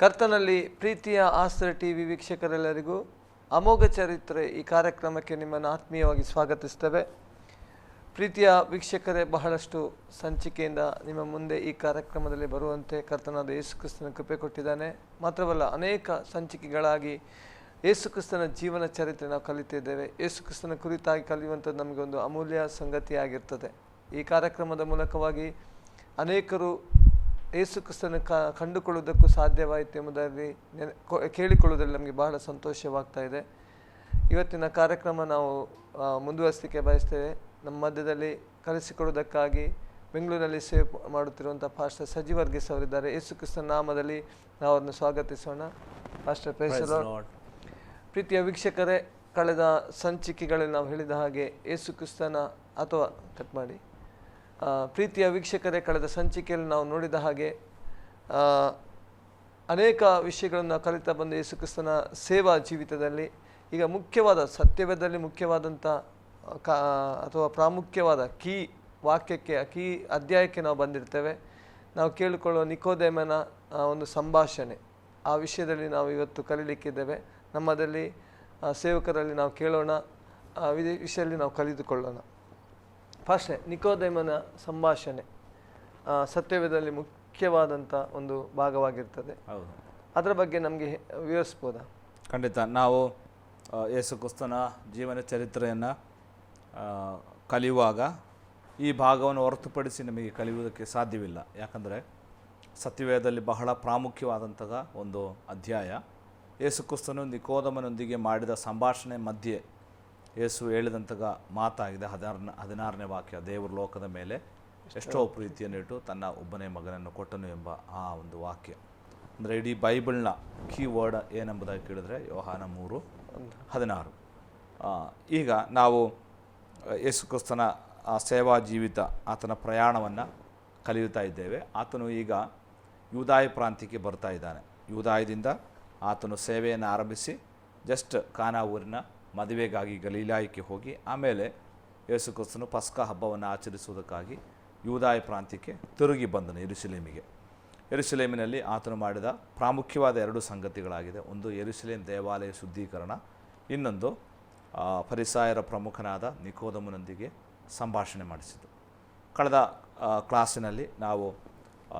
ಕರ್ತನಲ್ಲಿ ಪ್ರೀತಿಯ ಆಸ್ತ್ರ T V ವೀಕ್ಷಕರೆಲ್ಲರಿಗೂ ಅಮೋಘ ಚರಿತ್ರೆ ಈ ಕಾರ್ಯಕ್ರಮಕ್ಕೆ ನಿಮ್ಮನ್ನು ಆತ್ಮೀಯವಾಗಿ ಸ್ವಾಗತಿಸ್ತೇವೆ. ಪ್ರೀತಿಯ ವೀಕ್ಷಕರೇ, ಬಹಳಷ್ಟು ಸಂಚಿಕೆಯಿಂದ ನಿಮ್ಮ ಮುಂದೆ ಈ ಕಾರ್ಯಕ್ರಮದಲ್ಲಿ ಬರುವಂತೆ ಕರ್ತನಾದ ಯೇಸು ಕ್ರಿಸ್ತನ ಕೃಪೆ ಕೊಟ್ಟಿದ್ದಾನೆ. ಮಾತ್ರವಲ್ಲ, ಅನೇಕ ಸಂಚಿಕೆಗಳಾಗಿ ಯೇಸುಕ್ರಿಸ್ತನ ಜೀವನ ಚರಿತ್ರೆ ನಾವು ಕಲಿತಿದ್ದೇವೆ. ಯೇಸು ಕ್ರಿಸ್ತನ ಕುರಿತಾಗಿ ಕಲಿಯುವಂಥದ್ದು ನಮಗೆ ಒಂದು ಅಮೂಲ್ಯ ಸಂಗತಿಯಾಗಿರ್ತದೆ. ಈ ಕಾರ್ಯಕ್ರಮದ ಮೂಲಕವಾಗಿ ಅನೇಕರು ಯೇಸು ಕ್ರಿಸ್ತನ ಕ ಕಂಡುಕೊಳ್ಳುವುದಕ್ಕೂ ಸಾಧ್ಯವಾಯಿತು ಎಂಬುದಾಗಿ ನೆನೆ ಕೇಳಿಕೊಳ್ಳುವುದರಲ್ಲಿ ನಮಗೆ ಬಹಳ ಸಂತೋಷವಾಗ್ತಾ ಇದೆ. ಇವತ್ತಿನ ಕಾರ್ಯಕ್ರಮ ನಾವು ಮುಂದುವರಿಸಲಿಕ್ಕೆ ಬಯಸ್ತೇವೆ. ನಮ್ಮ ಮಧ್ಯದಲ್ಲಿ ಕಲಿಸಿಕೊಳ್ಳುವುದಕ್ಕಾಗಿ ಬೆಂಗಳೂರಿನಲ್ಲಿ ಸೇವೆ ಮಾಡುತ್ತಿರುವಂಥ ಪಾಸ್ಟರ್ ಸಜಿ ವರ್ಗೀಸ್ ಅವರಿದ್ದಾರೆ. ಯೇಸು ಕ್ರಿಸ್ತನ ನಾಮದಲ್ಲಿ ನಾವು ಅವರನ್ನು ಸ್ವಾಗತಿಸೋಣ. ಪಾಸ್ಟರ್ ಪ್ರೇಸರ್ ಪ್ರೀತಿಯ ವೀಕ್ಷಕರೇ ಕಳೆದ ಸಂಚಿಕೆಗಳಲ್ಲಿ ನಾವು ಹೇಳಿದ ಹಾಗೆ ಯೇಸು ಕ್ರಿಸ್ತನ ಅಥವಾ ಕಟ್ ಮಾಡಿ. ಪ್ರೀತಿಯ ವೀಕ್ಷಕರೇ, ಕಳೆದ ಸಂಚಿಕೆಯಲ್ಲಿ ನಾವು ನೋಡಿದ ಹಾಗೆ ಅನೇಕ ವಿಷಯಗಳನ್ನು ಕಲಿತಾ ಬಂದ ಯೇಸುಕ್ರಿಸ್ತನ ಸೇವಾ ಜೀವಿತದಲ್ಲಿ, ಈಗ ಮುಖ್ಯವಾದ ಸತ್ಯವೇದದಲ್ಲಿ ಮುಖ್ಯವಾದಂಥ ಕಾ, ಅಥವಾ ಪ್ರಾಮುಖ್ಯವಾದ ಕೀ ವಾಕ್ಯಕ್ಕೆ, ಕೀ ಅಧ್ಯಾಯಕ್ಕೆ ನಾವು ಬಂದಿರ್ತೇವೆ. ನಾವು ಕೇಳಿಕೊಳ್ಳುವ ನಿಕೋದೇಮನ ಒಂದು ಸಂಭಾಷಣೆ. ಆ ವಿಷಯದಲ್ಲಿ ನಾವು ಇವತ್ತು ಕಲೀಲಿಕ್ಕಿದ್ದೇವೆ. ನಮ್ಮದಲ್ಲಿ ಸೇವಕರಲ್ಲಿ ನಾವು ಕೇಳೋಣ. ವಿಷಯದಲ್ಲಿ ನಾವು ಕಲಿದುಕೊಳ್ಳೋಣ. ಫಾಸ್ಟೇ ನಿಕೋದೇಮನ ಸಂಭಾಷಣೆ ಸತ್ಯವೇದದಲ್ಲಿ ಮುಖ್ಯವಾದಂಥ ಒಂದು ಭಾಗವಾಗಿರ್ತದೆ. ಹೌದು. ಅದರ ಬಗ್ಗೆ ನಮಗೆ ವಿವರಿಸ್ಬೋದಾ? ಖಂಡಿತ. ನಾವು ಯೇಸು ಕ್ರಿಸ್ತನ ಜೀವನ ಚರಿತ್ರೆಯನ್ನು ಕಲಿಯುವಾಗ ಈ ಭಾಗವನ್ನು ಹೊರತುಪಡಿಸಿ ನಮಗೆ ಕಲಿಯುವುದಕ್ಕೆ ಸಾಧ್ಯವಿಲ್ಲ. ಯಾಕಂದರೆ ಸತ್ಯವೇದದಲ್ಲಿ ಬಹಳ ಪ್ರಾಮುಖ್ಯವಾದಂತಹ ಒಂದು ಅಧ್ಯಾಯ. ಯೇಸು ಕ್ರಿಸ್ತನು ನಿಕೋದಮನೊಂದಿಗೆ ಮಾಡಿದ ಸಂಭಾಷಣೆ ಮಧ್ಯೆ ಯೇಸು ಹೇಳಿದಂತಹ ಮಾತಾಗಿದೆ ಹದಿನಾರನೇ ಹದಿನಾರನೇ ವಾಕ್ಯ ದೇವರ ಲೋಕದ ಮೇಲೆ ಎಷ್ಟೋ ಪ್ರೀತಿಯನ್ನಿಟ್ಟು ತನ್ನ ಒಬ್ಬನೇ ಮಗನನ್ನು ಕೊಟ್ಟನು ಎಂಬ ಆ ಒಂದು ವಾಕ್ಯ. ಅಂದರೆ ಇಡೀ ಬೈಬಲ್ನ ಕೀ ವರ್ಡ್ ಏನೆಂಬುದಾಗಿ ಕೇಳಿದ್ರೆ ಯೋಹಾನ ಮೂರು ಹದಿನಾರು. ಈಗ ನಾವು ಯೇಸು ಕ್ರಿಸ್ತನ ಆ ಸೇವಾ ಜೀವಿತ ಆತನ ಪ್ರಯಾಣವನ್ನು ಕಲಿಯುತ್ತಾ ಇದ್ದೇವೆ. ಆತನು ಈಗ ಯೂದಾಯ ಪ್ರಾಂತ್ಯಕ್ಕೆ ಬರ್ತಾ ಇದ್ದಾನೆ. ಯೂದಾಯದಿಂದ ಆತನು ಸೇವೆಯನ್ನು ಆರಂಭಿಸಿ ಜಸ್ಟ್ ಕಾನಾ ಊರಿನ ಮದುವೆಗಾಗಿ ಗಲೀಲಾಯಕ್ಕೆ ಹೋಗಿ ಆಮೇಲೆ ಯೇಸು ಕ್ರಿಸ್ತನು ಪಸ್ಕ ಹಬ್ಬವನ್ನು ಆಚರಿಸುವುದಕ್ಕಾಗಿ ಯೂದಾಯ ಪ್ರಾಂತ್ಯಕ್ಕೆ ತಿರುಗಿ ಬಂದನು ಎರುಸಲೇಮಿಗೆ ಎರುಸಲೇಮಿನಲ್ಲಿ ಆತನು ಮಾಡಿದ ಪ್ರಾಮುಖ್ಯವಾದ ಎರಡು ಸಂಗತಿಗಳಾಗಿದೆ. ಒಂದು ಎರುಸಲೇಮ್ ದೇವಾಲಯ ಶುದ್ಧೀಕರಣ, ಇನ್ನೊಂದು ಪರಿಸಾಯರ ಪ್ರಮುಖನಾದ ನಿಕೋದಮನೊಂದಿಗೆ ಸಂಭಾಷಣೆ ಮಾಡಿಸಿತು. ಕಳೆದ ಕ್ಲಾಸಿನಲ್ಲಿ ನಾವು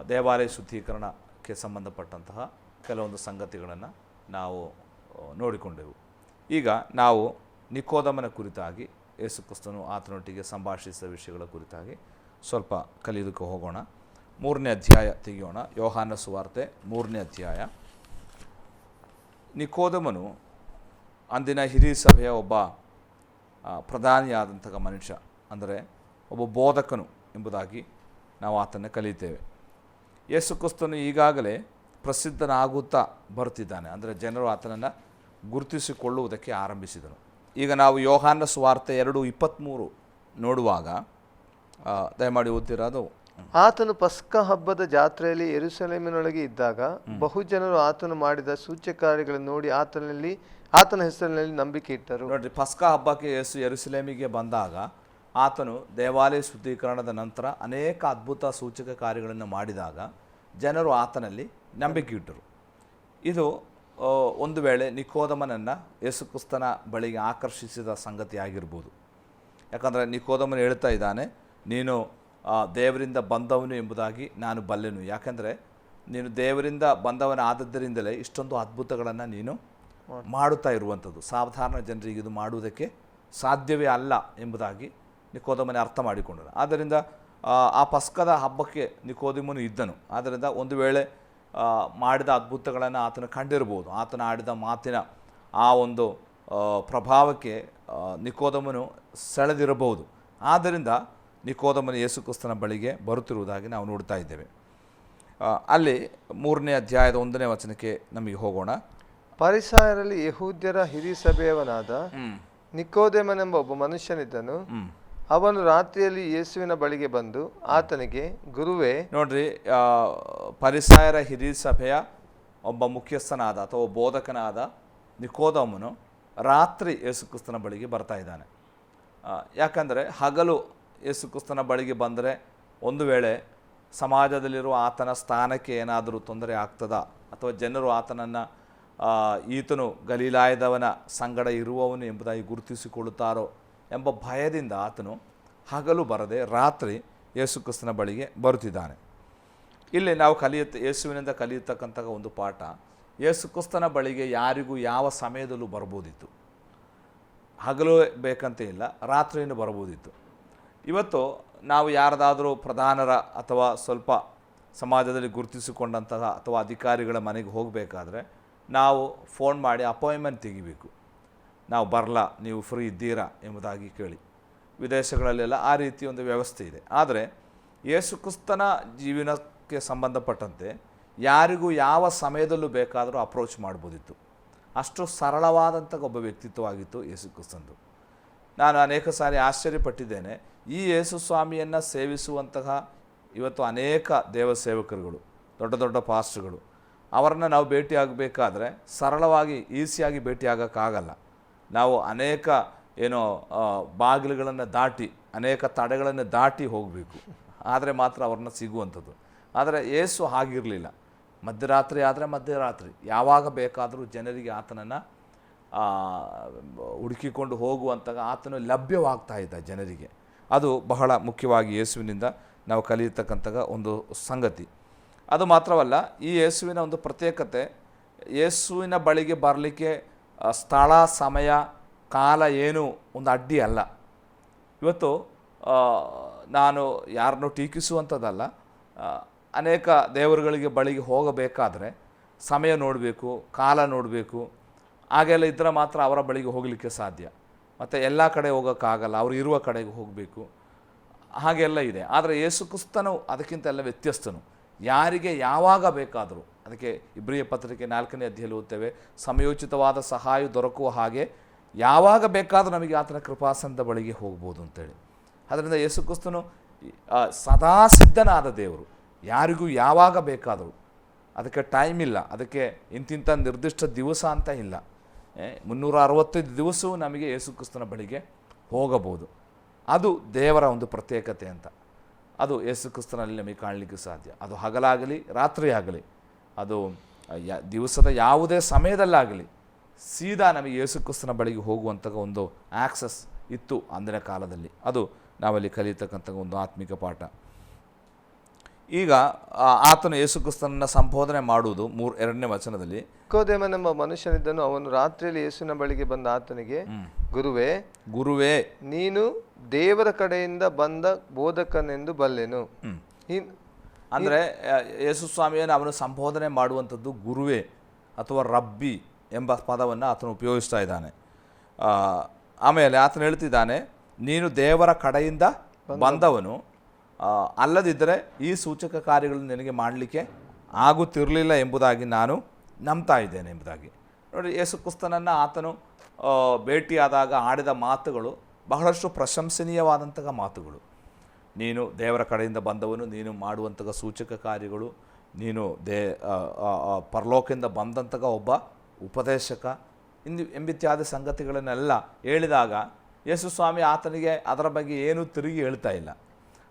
ದೇವಾಲಯ ಶುದ್ಧೀಕರಣಕ್ಕೆ ಸಂಬಂಧಪಟ್ಟಂತಹ ಕೆಲವೊಂದು ಸಂಗತಿಗಳನ್ನು ನಾವು ನೋಡಿಕೊಂಡೆವು. ಈಗ ನಾವು ನಿಕೋದಮನ ಕುರಿತಾಗಿ ಯೇಸು ಕ್ರಿಸ್ತನು ಆತನೊಟ್ಟಿಗೆ ಸಂಭಾಷಿಸಿದ ವಿಷಯಗಳ ಕುರಿತಾಗಿ ಸ್ವಲ್ಪ ಕಲಿಯೋದಕ್ಕೆ ಹೋಗೋಣ. ಮೂರನೇ ಅಧ್ಯಾಯ ತೆಗೆಯೋಣ. ಯೋಹಾನ ಸುವಾರ್ತೆ ಮೂರನೇ ಅಧ್ಯಾಯ. ನಿಕೋದಮನು ಅಂದಿನ ಹಿರಿಯ ಸಭೆಯ ಒಬ್ಬ ಪ್ರಧಾನಿಯಾದಂತಹ ಮನುಷ್ಯ, ಅಂದರೆ ಒಬ್ಬ ಬೋಧಕನು ಎಂಬುದಾಗಿ ನಾವು ಆತನ್ನು ಕಲಿಯುತ್ತೇವೆ. ಯೇಸು ಕ್ರಿಸ್ತನು ಈಗಾಗಲೇ ಪ್ರಸಿದ್ಧನಾಗುತ್ತಾ ಬರ್ತಿದ್ದಾನೆ. ಅಂದರೆ ಜನರು ಆತನನ್ನು ಗುರುತಿಸಿಕೊಳ್ಳುವುದಕ್ಕೆ ಆರಂಭಿಸಿದನು. ಈಗ ನಾವು ಯೋಹಾನ ಸುವಾರ್ತೆ ಎರಡು ಇಪ್ಪತ್ತ್ಮೂರು ನೋಡುವಾಗ ದಯಮಾಡಿ ಓದ್ತಿರೋದು ಆತನು ಪಸ್ಕ ಹಬ್ಬದ ಜಾತ್ರೆಯಲ್ಲಿ ಎರುಸಲೇಮಿನೊಳಗೆ ಇದ್ದಾಗ ಬಹುಜನರು ಆತನು ಮಾಡಿದ ಸೂಚ್ಯಕಾರ್ಯಗಳನ್ನು ನೋಡಿ ಆತನಲ್ಲಿ ಆತನ ಹೆಸರಿನಲ್ಲಿ ನಂಬಿಕೆ ಇಟ್ಟರು. ನೋಡ್ರಿ ಪಸ್ಕ ಹಬ್ಬಕ್ಕೆ ಯೇಸು ಎರುಸಲೇಮಿಗೆ ಬಂದಾಗ ಆತನು ದೇವಾಲಯ ಶುದ್ಧೀಕರಣದ ನಂತರ ಅನೇಕ ಅದ್ಭುತ ಸೂಚಕ ಕಾರ್ಯಗಳನ್ನು ಮಾಡಿದಾಗ ಜನರು ಆತನಲ್ಲಿ ನಂಬಿಕೆ ಇಟ್ಟರು. ಇದು ಒಂದು ವೇಳೆ ನಿಕೋದಮನನ್ನು ಯೇಸುಕ್ರಿಸ್ತನ ಬಳಿಗೆ ಆಕರ್ಷಿಸಿದ ಸಂಗತಿ ಆಗಿರ್ಬೋದು. ಯಾಕಂದರೆ ನಿಕೋದಮನ ಹೇಳ್ತಾ ಇದ್ದಾನೆ ನೀನು ದೇವರಿಂದ ಬಂದವನು ಎಂಬುದಾಗಿ ನಾನು ಬಲ್ಲೆನು. ಯಾಕಂದರೆ ನೀನು ದೇವರಿಂದ ಬಂದವನ ಆದದ್ದರಿಂದಲೇ ಇಷ್ಟೊಂದು ಅದ್ಭುತಗಳನ್ನು ನೀನು ಮಾಡುತ್ತಾ ಇರುವಂಥದ್ದು. ಸಾಧಾರಣ ಜನರಿಗೆ ಇದು ಮಾಡುವುದಕ್ಕೆ ಸಾಧ್ಯವೇ ಅಲ್ಲ ಎಂಬುದಾಗಿ ನಿಕೋದಮನೆ ಅರ್ಥ ಮಾಡಿಕೊಂಡನು ಆದ್ದರಿಂದ ಆ, ಪಸ್ಕದ ಹಬ್ಬಕ್ಕೆ ನಿಕೋದಮನು ಇದ್ದನು. ಆದ್ದರಿಂದ ಒಂದು ವೇಳೆ ಮಾಡಿದ ಅದ್ಭುತಗಳನ್ನು ಆತನು ಕಂಡಿರ್ಬೋದು. ಆತನ ಆಡಿದ ಮಾತಿನ ಆ ಒಂದು ಪ್ರಭಾವಕ್ಕೆ ನಿಕೋದಮನು ಸೆಳೆದಿರಬಹುದು. ಆದ್ದರಿಂದ ನಿಕೋದಮನ ಯೇಸುಕ್ರಿಸ್ತನ ಬಳಿಗೆ ಬರುತ್ತಿರುವುದಾಗಿ ನಾವು ನೋಡ್ತಾ ಇದ್ದೇವೆ. ಅಲ್ಲಿ ಮೂರನೇ ಅಧ್ಯಾಯದ ಒಂದನೇ ವಚನಕ್ಕೆ ನಮಗೆ ಹೋಗೋಣ. ಪರಿಸಾಯರಲ್ಲಿ ಯಹೂದ್ಯರ ಹಿರಿಯ ಸಭೆಯವನಾದ ನಿಕೋದೇಮನೆಂಬ ಒಬ್ಬ ಮನುಷ್ಯನಿದ್ದನು. ಅವನು ರಾತ್ರಿಯಲ್ಲಿ ಯೇಸುವಿನ ಬಳಿಗೆ ಬಂದು ಆತನಿಗೆ, ಗುರುವೇ, ನೋಡ್ರಿ ಪರಿಸಾಯರ ಹಿರಿಯ ಸಭೆಯ ಒಬ್ಬ ಮುಖ್ಯಸ್ಥನಾದ ಅಥವಾ ಬೋಧಕನಾದ ನಿಕೋದಮನು ರಾತ್ರಿ ಯೇಸುಕ್ರಿಸ್ತನ ಬಳಿಗೆ ಬರ್ತಾ ಇದ್ದಾನೆ. ಯಾಕಂದರೆ ಹಗಲು ಯೇಸುಕ್ರಿಸ್ತನ ಬಳಿಗೆ ಬಂದರೆ ಒಂದು ವೇಳೆ ಸಮಾಜದಲ್ಲಿರುವ ಆತನ ಸ್ಥಾನಕ್ಕೆ ಏನಾದರೂ ತೊಂದರೆ ಆಗ್ತದಾ ಅಥವಾ ಜನರು ಆತನನ್ನು ಈತನು ಗಲೀಲಾಯದವನ ಸಂಗಡ ಇರುವವನು ಎಂಬುದಾಗಿ ಗುರುತಿಸಿಕೊಳ್ಳುತ್ತಾರೋ ಎಂಬ ಭಯದಿಂದ ಆತನು ಹಗಲು ಬರದೆ ರಾತ್ರಿ ಯೇಸುಕ್ರಿಸ್ತನ ಬಳಿಗೆ ಬರುತ್ತಿದ್ದಾನೆ. ಇಲ್ಲಿ ನಾವು ಕಲಿಯುತ್ತ ಯೇಸುವಿನಿಂದ ಕಲಿಯತಕ್ಕಂಥ ಒಂದು ಪಾಠ ಯೇಸುಕ್ರಿಸ್ತನ ಬಳಿಗೆ ಯಾರಿಗೂ ಯಾವ ಸಮಯದಲ್ಲೂ ಬರ್ಬೋದಿತ್ತು ಹಗಲು ಬೇಕಂತ ಇಲ್ಲ, ರಾತ್ರಿಯನ್ನು ಬರ್ಬೋದಿತ್ತು ಇವತ್ತು ನಾವು ಯಾರದಾದರೂ ಪ್ರಧಾನರ ಅಥವಾ ಸ್ವಲ್ಪ ಸಮಾಜದಲ್ಲಿ ಗುರುತಿಸಿಕೊಂಡಂತಹ ಅಥವಾ ಅಧಿಕಾರಿಗಳ ಮನೆಗೆ ಹೋಗಬೇಕಾದ್ರೆ ನಾವು ಫೋನ್ ಮಾಡಿ ಅಪಾಯಿಂಟ್ಮೆಂಟ್ ತೆಗಿಬೇಕು. ನಾವು ಬರಲ್ಲ ನೀವು ಫ್ರೀ ಇದ್ದೀರಾ ಎಂಬುದಾಗಿ ಕೇಳಿ. ವಿದೇಶಗಳಲ್ಲೆಲ್ಲ ಆ ರೀತಿ ಒಂದು ವ್ಯವಸ್ಥೆ ಇದೆ. ಆದರೆ ಯೇಸುಕ್ರಿಸ್ತನ ಜೀವನಕ್ಕೆ ಸಂಬಂಧಪಟ್ಟಂತೆ ಯಾರಿಗೂ ಯಾವ ಸಮಯದಲ್ಲೂ ಬೇಕಾದರೂ ಅಪ್ರೋಚ್ ಮಾಡ್ಬೋದಿತ್ತು. ಅಷ್ಟು ಸರಳವಾದಂಥ ಒಬ್ಬ ವ್ಯಕ್ತಿತ್ವವಾಗಿತ್ತು ಯೇಸುಕ್ರಿಸ್ತಂದು ನಾನು ಅನೇಕ ಸಾರಿ ಆಶ್ಚರ್ಯಪಟ್ಟಿದ್ದೇನೆ. ಈ ಯೇಸು ಸ್ವಾಮಿಯನ್ನು ಸೇವಿಸುವಂತಹ ಇವತ್ತು ಅನೇಕ ದೇವಸೇವಕರುಗಳು, ದೊಡ್ಡ ದೊಡ್ಡ ಪಾಸ್ಟ್ಗಳು ಅವರನ್ನು ನಾವು ಭೇಟಿಯಾಗಬೇಕಾದ್ರೆ ಸರಳವಾಗಿ, ಈಸಿಯಾಗಿ ಭೇಟಿಯಾಗೋಕ್ಕಾಗಲ್ಲ. ನಾವು ಅನೇಕ, ಏನೋ ಬಾಗಿಲುಗಳನ್ನು ದಾಟಿ, ಅನೇಕ ತಡೆಗಳನ್ನು ದಾಟಿ ಹೋಗಬೇಕು. ಆದರೆ ಮಾತ್ರ ಅವ್ರನ್ನ ಸಿಗುವಂಥದ್ದು. ಆದರೆ ಏಸು ಹಾಗಿರಲಿಲ್ಲ. ಮಧ್ಯರಾತ್ರಿ ಆದರೆ ಮಧ್ಯರಾತ್ರಿ. ಯಾವಾಗ ಬೇಕಾದರೂ ಜನರಿಗೆ ಆತನನ್ನು ಹುಡುಕಿಕೊಂಡು ಹೋಗುವಂತಾಗ ಆತನು ಲಭ್ಯವಾಗ್ತಾ ಇದ್ದ ಜನರಿಗೆ. ಅದು ಬಹಳ ಮುಖ್ಯವಾಗಿ ಯೇಸುವಿನಿಂದ ನಾವು ಕಲಿಯತಕ್ಕಂಥ ಒಂದು ಸಂಗತಿ. ಅದು ಮಾತ್ರವಲ್ಲ, ಈ ಯೇಸುವಿನ ಒಂದು ಪ್ರತ್ಯೇಕತೆ ಯೇಸುವಿನ ಬಳಿಗೆ ಬರಲಿಕ್ಕೆ ಸ್ಥಳ, ಸಮಯ, ಕಾಲ ಏನು ಒಂದು ಅಡ್ಡಿ ಅಲ್ಲ. ಇವತ್ತು ನಾನು ಯಾರನ್ನು ಟೀಕಿಸುವಂಥದ್ದಲ್ಲ. ಅನೇಕ ದೇವರುಗಳಿಗೆ ಬಳಿಗೆ ಹೋಗಬೇಕಾದ್ರೆ ಸಮಯ ನೋಡಬೇಕು, ಕಾಲ ನೋಡಬೇಕು. ಹಾಗೆಲ್ಲ ಇದ್ದರೆ ಮಾತ್ರ ಅವರ ಬಳಿಗೆ ಹೋಗಲಿಕ್ಕೆ ಸಾಧ್ಯ. ಮತ್ತು ಎಲ್ಲ ಕಡೆ ಹೋಗೋಕ್ಕಾಗಲ್ಲ, ಅವರು ಇರುವ ಕಡೆಗೆ ಹೋಗಬೇಕು. ಹಾಗೆಲ್ಲ ಇದೆ. ಆದರೆ ಯೇಸು ಕ್ರಿಸ್ತನು ಅದಕ್ಕಿಂತ ಎಲ್ಲ ವ್ಯತ್ಯಸ್ತನು ಯಾರಿಗೆ ಯಾವಾಗ ಬೇಕಾದರೂ ಅದಕ್ಕೆ ಇಬ್ರಿಯ ಪತ್ರಿಕೆ ನಾಲ್ಕನೇ ಅಧ್ಯಾಯಲ್ಲಿ ಓದ್ತೇವೆ, ಸಮಯೋಚಿತವಾದ ಸಹಾಯ ದೊರಕುವ ಹಾಗೆ ಯಾವಾಗ ಬೇಕಾದರೂ ನಮಗೆ ಆತನ ಕೃಪಾಸನದ ಬಳಿಗೆ ಹೋಗ್ಬೋದು ಅಂತೇಳಿ. ಅದರಿಂದ ಯೇಸು ಕ್ರಿಸ್ತನು ಸದಾ ಸಿದ್ಧನಾದ ದೇವರು, ಯಾರಿಗೂ ಯಾವಾಗ ಬೇಕಾದರೂ. ಅದಕ್ಕೆ ಟೈಮ್ ಇಲ್ಲ, ಅದಕ್ಕೆ ಇಂತಿಂಥ ನಿರ್ದಿಷ್ಟ ದಿವಸ ಅಂತ ಇಲ್ಲ. ಮುನ್ನೂರ ಅರವತ್ತೈದು ದಿವಸವೂ ನಮಗೆ ಯೇಸು ಕ್ರಿಸ್ತನ ಬಳಿಗೆ ಹೋಗಬಹುದು ಅದು ದೇವರ ಒಂದು ಪ್ರತ್ಯೇಕತೆ ಅಂತ. ಅದು ಯೇಸು ಕ್ರಿಸ್ತನಲ್ಲಿ ನಮಗೆ ಕಾಣಲಿಕ್ಕೆ ಸಾಧ್ಯ. ಅದು ಹಗಲಾಗಲಿ ರಾತ್ರಿ ಆಗಲಿ ಅದು ಯಾ ದಿವಸದ ಯಾವುದೇ ಸಮಯದಲ್ಲಾಗಲಿ ಸೀದಾ ನಮಗೆ ಯೇಸುಕ್ರಿಸ್ತನ ಬಳಿಗೆ ಹೋಗುವಂಥ ಒಂದು ಆಕ್ಸಸ್ ಇತ್ತು ಅಂದಿನ ಕಾಲದಲ್ಲಿ. ಅದು ನಾವಲ್ಲಿ ಕಲಿಯತಕ್ಕಂಥ ಒಂದು ಆತ್ಮಿಕ ಪಾಠ. ಈಗ ಆತನು ಯೇಸುಕ್ರಿಸ್ತನನ್ನ ಸಂಬೋಧನೆ ಮಾಡುವುದು ಮೂರು ಎರಡನೇ ವಚನದಲ್ಲಿ. ನಿಕೋದೇಮನೆಂಬ ಮನುಷ್ಯನಿದ್ದನು ಅವನು ರಾತ್ರಿಯಲ್ಲಿ ಯೇಸುವಿನ ಬಳಿಗೆ ಬಂದ ಆತನಿಗೆ ಗುರುವೇ ಗುರುವೇ ನೀನು ದೇವರ ಕಡೆಯಿಂದ ಬಂದ ಬೋಧಕನೆಂದು ಬಲ್ಲೆನು. ಅಂದರೆ ಯೇಸು ಸ್ವಾಮಿಯನ್ನು ಅವನು ಸಂಬೋಧನೆ ಮಾಡುವಂಥದ್ದು ಗುರುವೇ ಅಥವಾ ರಬ್ಬಿ ಎಂಬ ಪದವನ್ನು ಆತನು ಉಪಯೋಗಿಸ್ತಾ ಇದ್ದಾನೆ. ಆಮೇಲೆ ಆತನು ಹೇಳ್ತಿದ್ದಾನೆ ನೀನು ದೇವರ ಕಡೆಯಿಂದ ಬಂದವನು ಅಲ್ಲದಿದ್ದರೆ ಈ ಸೂಚಕ ಕಾರ್ಯಗಳನ್ನು ನಿನಗೆ ಮಾಡಲಿಕ್ಕೆ ಆಗುತ್ತಿರಲಿಲ್ಲ ಎಂಬುದಾಗಿ ನಾನು ನಂಬ್ತಾ ಇದ್ದೇನೆ ಎಂಬುದಾಗಿ. ನೋಡಿ ಯೇಸು ಕ್ರಿಸ್ತನನ್ನು ಆತನು ಭೇಟಿಯಾದಾಗ ಆಡಿದ ಮಾತುಗಳು ಬಹಳಷ್ಟು ಪ್ರಶಂಸನೀಯವಾದಂತಹ ಮಾತುಗಳು. ನೀನು ದೇವರ ಕಡೆಯಿಂದ ಬಂದವನು, ನೀನು ಮಾಡುವಂತಹ ಸೂಚಕ ಕಾರ್ಯಗಳು, ನೀನು ದೇ ಪರಲೋಕದಿಂದ ಬಂದಂತಹ ಒಬ್ಬ ಉಪದೇಶಕ ಇಂದು ಎಂಬಿತ್ಯಾದಿ ಸಂಗತಿಗಳನ್ನೆಲ್ಲ ಹೇಳಿದಾಗ ಯೇಸು ಸ್ವಾಮಿ ಆತನಿಗೆ ಅದರ ಬಗ್ಗೆ ಏನೂ ತಿರುಗಿ ಹೇಳ್ತಾ ಇಲ್ಲ.